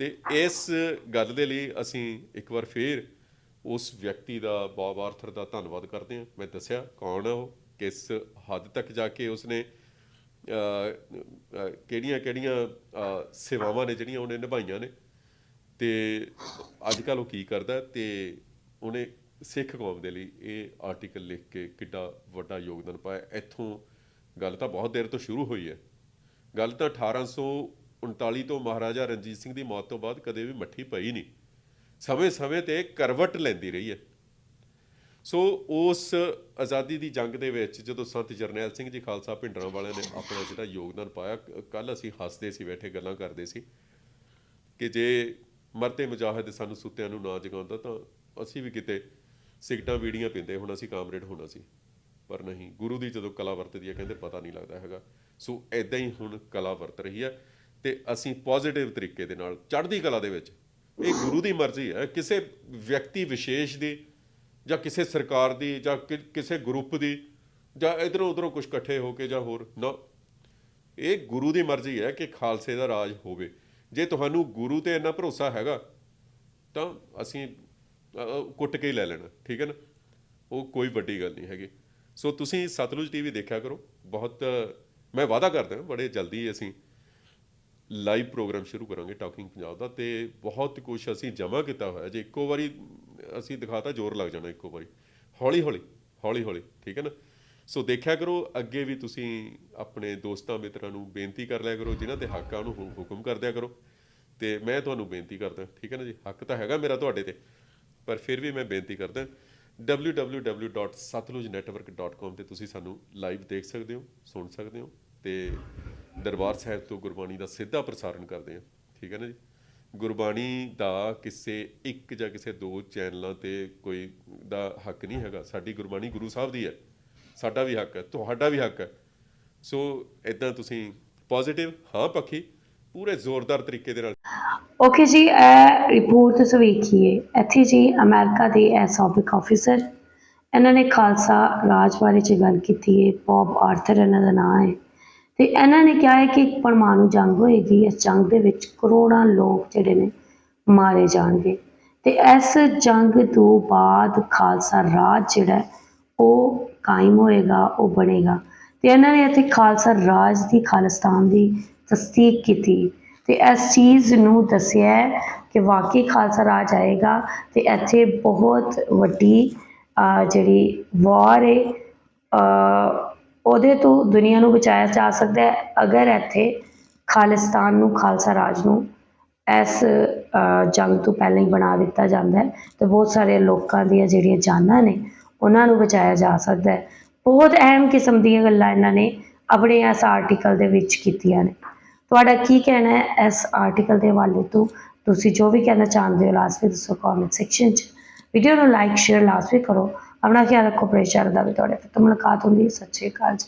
ਤੇ ਇਸ ਗੱਲ ਦੇ ਲਈ ਅਸੀਂ ਇੱਕ ਵਾਰ ਫੇਰ ਉਸ ਵਿਅਕਤੀ ਦਾ, ਬੌਬ ਆਰਥਰ ਦਾ ਧੰਨਵਾਦ ਕਰਦੇ ਹਾਂ। ਮੈਂ ਦੱਸਿਆ ਕੌਣ ਹੈ ਉਹ? ਕਿਸ ਹੱਦ ਤੱਕ ਜਾ ਕੇ ਉਸਨੇ ਕਿਹੜੀਆਂ ਕਿਹੜੀਆਂ ਸੇਵਾਵਾਂ ਨੇ ਜਿਹੜੀਆਂ ਉਹਨੇ ਨਿਭਾਈਆਂ ਨੇ? ਤੇ ਅੱਜ ਕੱਲ ਉਹ ਕੀ ਕਰਦਾ ਹੈ ਤੇ ਉਹਨੇ ਸਿੱਖ ਕੌਮ ਦੇ ਲਈ ਇਹ ਆਰਟੀਕਲ ਲਿਖ ਕੇ ਕਿੱਡਾ ਵੱਡਾ ਯੋਗਦਾਨ ਪਾਇਆ। ਇੱਥੋਂ ਗੱਲ ਤਾਂ ਬਹੁਤ ਦੇਰ ਤੋਂ ਸ਼ੁਰੂ ਹੋਈ ਹੈ। ਗੱਲ ਤਾਂ 1839 ਤੋਂ ਮਹਾਰਾਜਾ ਰਣਜੀਤ ਸਿੰਘ ਦੀ ਮੌਤ ਤੋਂ ਬਾਅਦ ਕਦੇ ਵੀ ਮੱਠੀ ਪਈ ਨਹੀਂ। ਸਮੇਂ-ਸਮੇਂ ਤੇ ਕਰਵਟ ਲੈਂਦੀ ਰਹੀ ਹੈ। ਸੋ ਉਸ ਆਜ਼ਾਦੀ ਦੀ ਜੰਗ ਦੇ ਵਿੱਚ ਜਦੋਂ ਸੰਤ ਜਰਨੈਲ ਸਿੰਘ ਜੀ ਖਾਲਸਾ ਭਿੰਡਰਾਂ ਵਾਲਿਆਂ ਨੇ ਆਪਣਾ ਜਿਹੜਾ ਯੋਗਦਾਨ ਪਾਇਆ ਕੱਲ ਅਸੀਂ ਹੱਸਦੇ ਸੀ, ਬੈਠੇ ਗੱਲਾਂ ਕਰਦੇ ਸੀ ਕਿ ਜੇ ਮਰਤੇ ਮੁਜਾਹਿਦ ਸਾਨੂੰ ਸੁੱਤਿਆਂ ਨੂੰ ਨਾ ਜਗਾਉਂਦਾ ਤਾਂ ਅਸੀਂ ਵੀ ਕਿਤੇ ਸਿਗਟਾਂ ਵੀੜੀਆਂ ਪੀਂਦੇ ਹੁਣ ਅਸੀਂ ਕਾਮਰੇਡ ਹੋਣਾ ਸੀ। ਪਰ ਨਹੀਂ, ਗੁਰੂ ਦੀ ਜਦੋਂ ਕਲਾ ਵਰਤਦੀ ਹੈ, ਕਹਿੰਦੇ ਪਤਾ ਨਹੀਂ ਲੱਗਦਾ ਹੈਗਾ। ਸੋ ਐਦਾਂ ਹੀ ਹੁਣ ਕਲਾ ਵਰਤ ਰਹੀ ਹੈ ਤੇ ਅਸੀਂ ਪੋਜ਼ਿਟਿਵ ਤਰੀਕੇ ਦੇ ਨਾਲ ਚੜ੍ਹਦੀ ਕਲਾ ਦੇ ਵਿੱਚ, ਇਹ ਗੁਰੂ ਦੀ ਮਰਜ਼ੀ ਹੈ, ਕਿਸੇ ਵਿਅਕਤੀ ਵਿਸ਼ੇਸ਼ ਦੀ ਜਾਂ ਕਿਸੇ ਸਰਕਾਰ ਦੀ ਜਾਂ ਕਿ- ਕਿਸੇ ਗਰੁੱਪ ਦੀ ਜਾਂ ਇਧਰੋਂ ਉਧਰੋਂ ਕੁਝ ਇਕੱਠੇ ਹੋ ਕੇ ਜਾਂ ਹੋਰ, ਨਾ। ਇਹ ਗੁਰੂ ਦੀ ਮਰਜ਼ੀ ਹੈ ਕਿ ਖਾਲਸੇ ਦਾ ਰਾਜ ਹੋਵੇ। ਜੇ ਤੁਹਾਨੂੰ ਗੁਰੂ ਤੇ ਇੰਨਾ ਭਰੋਸਾ ਹੈਗਾ, ਤਾਂ ਅਸੀਂ ਕੁੱਟ ਕੇ ਹੀ ਲੈ ਲੈਣਾ, ਠੀਕ ਹੈ ਨਾ? ਉਹ ਕੋਈ ਵੱਡੀ ਗੱਲ ਨਹੀਂ ਹੈਗੀ। ਸੋ ਤੁਸੀਂ ਸਤਲੁਜ ਟੀਵੀ ਦੇਖਿਆ ਕਰੋ। ਬਹੁਤ, ਮੈਂ ਵਾਅਦਾ ਕਰਦਾ, ਬੜੇ ਜਲਦੀ ਅਸੀਂ ਲਾਈਵ ਪ੍ਰੋਗਰਾਮ ਸ਼ੁਰੂ ਕਰਾਂਗੇ ਟਾਕਿੰਗ ਪੰਜਾਬ ਦਾ ਤੇ ਬਹੁਤ ਕੁਝ ਅਸੀਂ ਜਮ੍ਹਾਂ ਕੀਤਾ ਹੋਇਆ। ਜੇ ਇੱਕੋ ਵਾਰੀ ਅਸੀਂ ਦਿਖਾਤਾ, ਜ਼ੋਰ ਲੱਗ ਜਾਣਾ ਇੱਕੋ ਵਾਰੀ। ਹੌਲੀ ਹੌਲੀ ਹੌਲੀ ਹੌਲੀ, ਠੀਕ ਹੈ ਨਾ? ਸੋ ਦੇਖਿਆ ਕਰੋ, ਅੱਗੇ ਵੀ ਤੁਸੀਂ ਆਪਣੇ ਦੋਸਤਾਂ, ਮਿੱਤਰਾਂ ਨੂੰ ਬੇਨਤੀ ਕਰ ਲਿਆ ਕਰੋ, ਜਿਨ੍ਹਾਂ ਤੇ ਹੱਕ ਆ, ਉਹਨੂੰ ਹੁਕਮ ਕਰ ਦਿਆ ਕਰੋ। ਤੇ ਮੈਂ ਤੁਹਾਨੂੰ ਬੇਨਤੀ ਕਰਦਾ, ਠੀਕ ਹੈ ਨਾ ਜੀ? ਹੱਕ ਤਾਂ ਹੈਗਾ ਮੇਰਾ ਤੁਹਾਡੇ ਤੇ, ਪਰ ਫਿਰ ਵੀ ਮੈਂ ਬੇਨਤੀ ਕਰਦਾ www.satlujnetwork.com ਤੇ ਤੁਸੀਂ ਸਾਨੂੰ ਲਾਈਵ ਦੇਖ ਸਕਦੇ ਹੋ, ਸੁਣ ਸਕਦੇ ਹੋ ਤੇ ਦਰਬਾਰ ਸਾਹਿਬ ਤੋਂ ਗੁਰਬਾਣੀ ਦਾ ਸਿੱਧਾ ਪ੍ਰਸਾਰਣ ਕਰਦੇ ਹਾਂ। ਠੀਕ ਹੈ ਨਾ ਜੀ? ਗੁਰਬਾਣੀ ਦਾ ਕਿਸੇ ਇੱਕ ਜਾਂ ਕਿਸੇ ਦੋ ਚੈਨਲਾਂ ਤੇ ਕੋਈ ਦਾ ਹੱਕ ਨਹੀਂ ਹੈਗਾ। ਸਾਡੀ ਗੁਰਬਾਣੀ ਗੁਰੂ ਸਾਹਿਬ ਦੀ ਹੈ। ਸਾਡਾ ਵੀ ਹੱਕ ਹੈ, ਤੁਹਾਡਾ ਵੀ ਹੱਕ ਹੈ। ਸੋ ਇਦਾਂ ਤੁਸੀਂ ਪੋਜ਼ਿਟਿਵ ਹਾਂ ਪੱਖੀ, ਪੂਰੇ ਜ਼ੋਰਦਾਰ ਤਰੀਕੇ ਦੇ ਨਾਲ ਓਕੇ ਜੀ, ਇਹ ਰਿਪੋਰਟ ਤੁਸੀਂ ਵੇਖੀਏ। ਇੱਥੇ ਜੀ ਅਮਰੀਕਾ ਦੇ ਇਹ ਆਫੀਸਰ। ਇਹਨਾਂ ਨੇ ਖਾਲਸਾ ਰਾਜ ਬਾਰੇ ਚ ਗੱਲ ਕੀਤੀ ਹੈ। ਬੌਬ ਆਰਥਰ ਇਹਨਾਂ ਦਾ ਨਾਮ ਹੈ। ਤੇ ਇਹਨਾਂ ਨੇ ਕਿਹਾ ਹੈ ਕਿ ਇੱਕ ਪਰਮਾਣੂ ਜੰਗ ਹੋਏਗੀ, ਇਸ ਜੰਗ ਦੇ ਵਿੱਚ ਕਰੋੜਾਂ ਲੋਕ ਜਿਹੜੇ ਨੇ ਮਾਰੇ ਜਾਣਗੇ। ਤੇ ਇਸ ਜੰਗ ਤੋਂ ਬਾਅਦ ਖਾਲਸਾ ਰਾਜ ਜਿਹੜਾ ਉਹ ਕਾਇਮ ਹੋਏਗਾ, ਉਹ ਬਣੇਗਾ। ਤੇ ਇਹਨਾਂ ਨੇ ਇੱਥੇ ਖਾਲਸਾ ਰਾਜ ਦੀ ਖਾਲਿਸਤਾਨ ਦੀ ਤਸਦੀਕ ਕੀਤੀ। ਤੇ ਇਸ ਚੀਜ਼ ਨੂੰ ਦੱਸਿਆ ਕਿ ਵਾਕਈ ਖਾਲਸਾ ਰਾਜ ਆਏਗਾ ਤੇ ਇੱਥੇ ਬਹੁਤ ਵੱਡੀ ਜਿਹੜੀ ਵਾਰ ਹੈ ਉਹਦੇ ਤੋਂ ਦੁਨੀਆ ਨੂੰ ਬਚਾਇਆ ਜਾ ਸਕਦਾ ਹੈ। ਅਗਰ ਇੱਥੇ ਖਾਲਿਸਤਾਨ ਨੂੰ, ਖਾਲਸਾ ਰਾਜ ਨੂੰ ਇਸ ਜੰਗ ਤੋਂ ਪਹਿਲਾਂ ਹੀ ਬਣਾ ਦਿੱਤਾ ਜਾਂਦਾ ਹੈ, ਤੇ ਬਹੁਤ ਸਾਰੇ ਲੋਕਾਂ ਦੀਆਂ ਜਿਹੜੀਆਂ ਜਾਨਾਂ ਨੇ, ਉਹਨਾਂ ਨੂੰ ਬਚਾਇਆ ਜਾ ਸਕਦਾ ਹੈ। ਬਹੁਤ ਅਹਿਮ ਕਿਸਮ ਦੀਆਂ ਗੱਲਾਂ ਇਹਨਾਂ ਨੇ ਆਪਣੇ ਇਸ ਆਰਟੀਕਲ ਦੇ ਵਿੱਚ ਕੀਤੀਆਂ ਨੇ। ਤੁਹਾਡਾ ਕੀ ਕਹਿਣਾ ਹੈ ਇਸ ਆਰਟੀਕਲ ਦੇ ਹਵਾਲੇ ਤੋਂ? ਤੁਸੀਂ ਜੋ ਵੀ ਕਹਿਣਾ ਚਾਹੁੰਦੇ ਹੋ ਲਾਸਟ ਲਾਜ਼ਮੀ ਦੱਸੋ ਕਮੈਂਟ ਸੈਕਸ਼ਨ 'ਚ। ਵੀਡੀਓ ਨੂੰ ਲਾਈਕ ਸ਼ੇਅਰ ਲਾਜ਼ਮੀ ਕਰੋ। ਆਪਣਾ ਖਿਆਲ ਰੱਖੋ ਪ੍ਰੇਸ਼ਰ ਦਾ ਵੀ ਤੁਹਾਡੇ ਫਿਰ ਮੁਲਾਕਾਤ ਹੁੰਦੀ ਹੈ, ਸਤਿ ਸ਼੍ਰੀ ਅਕਾਲ ਜੀ।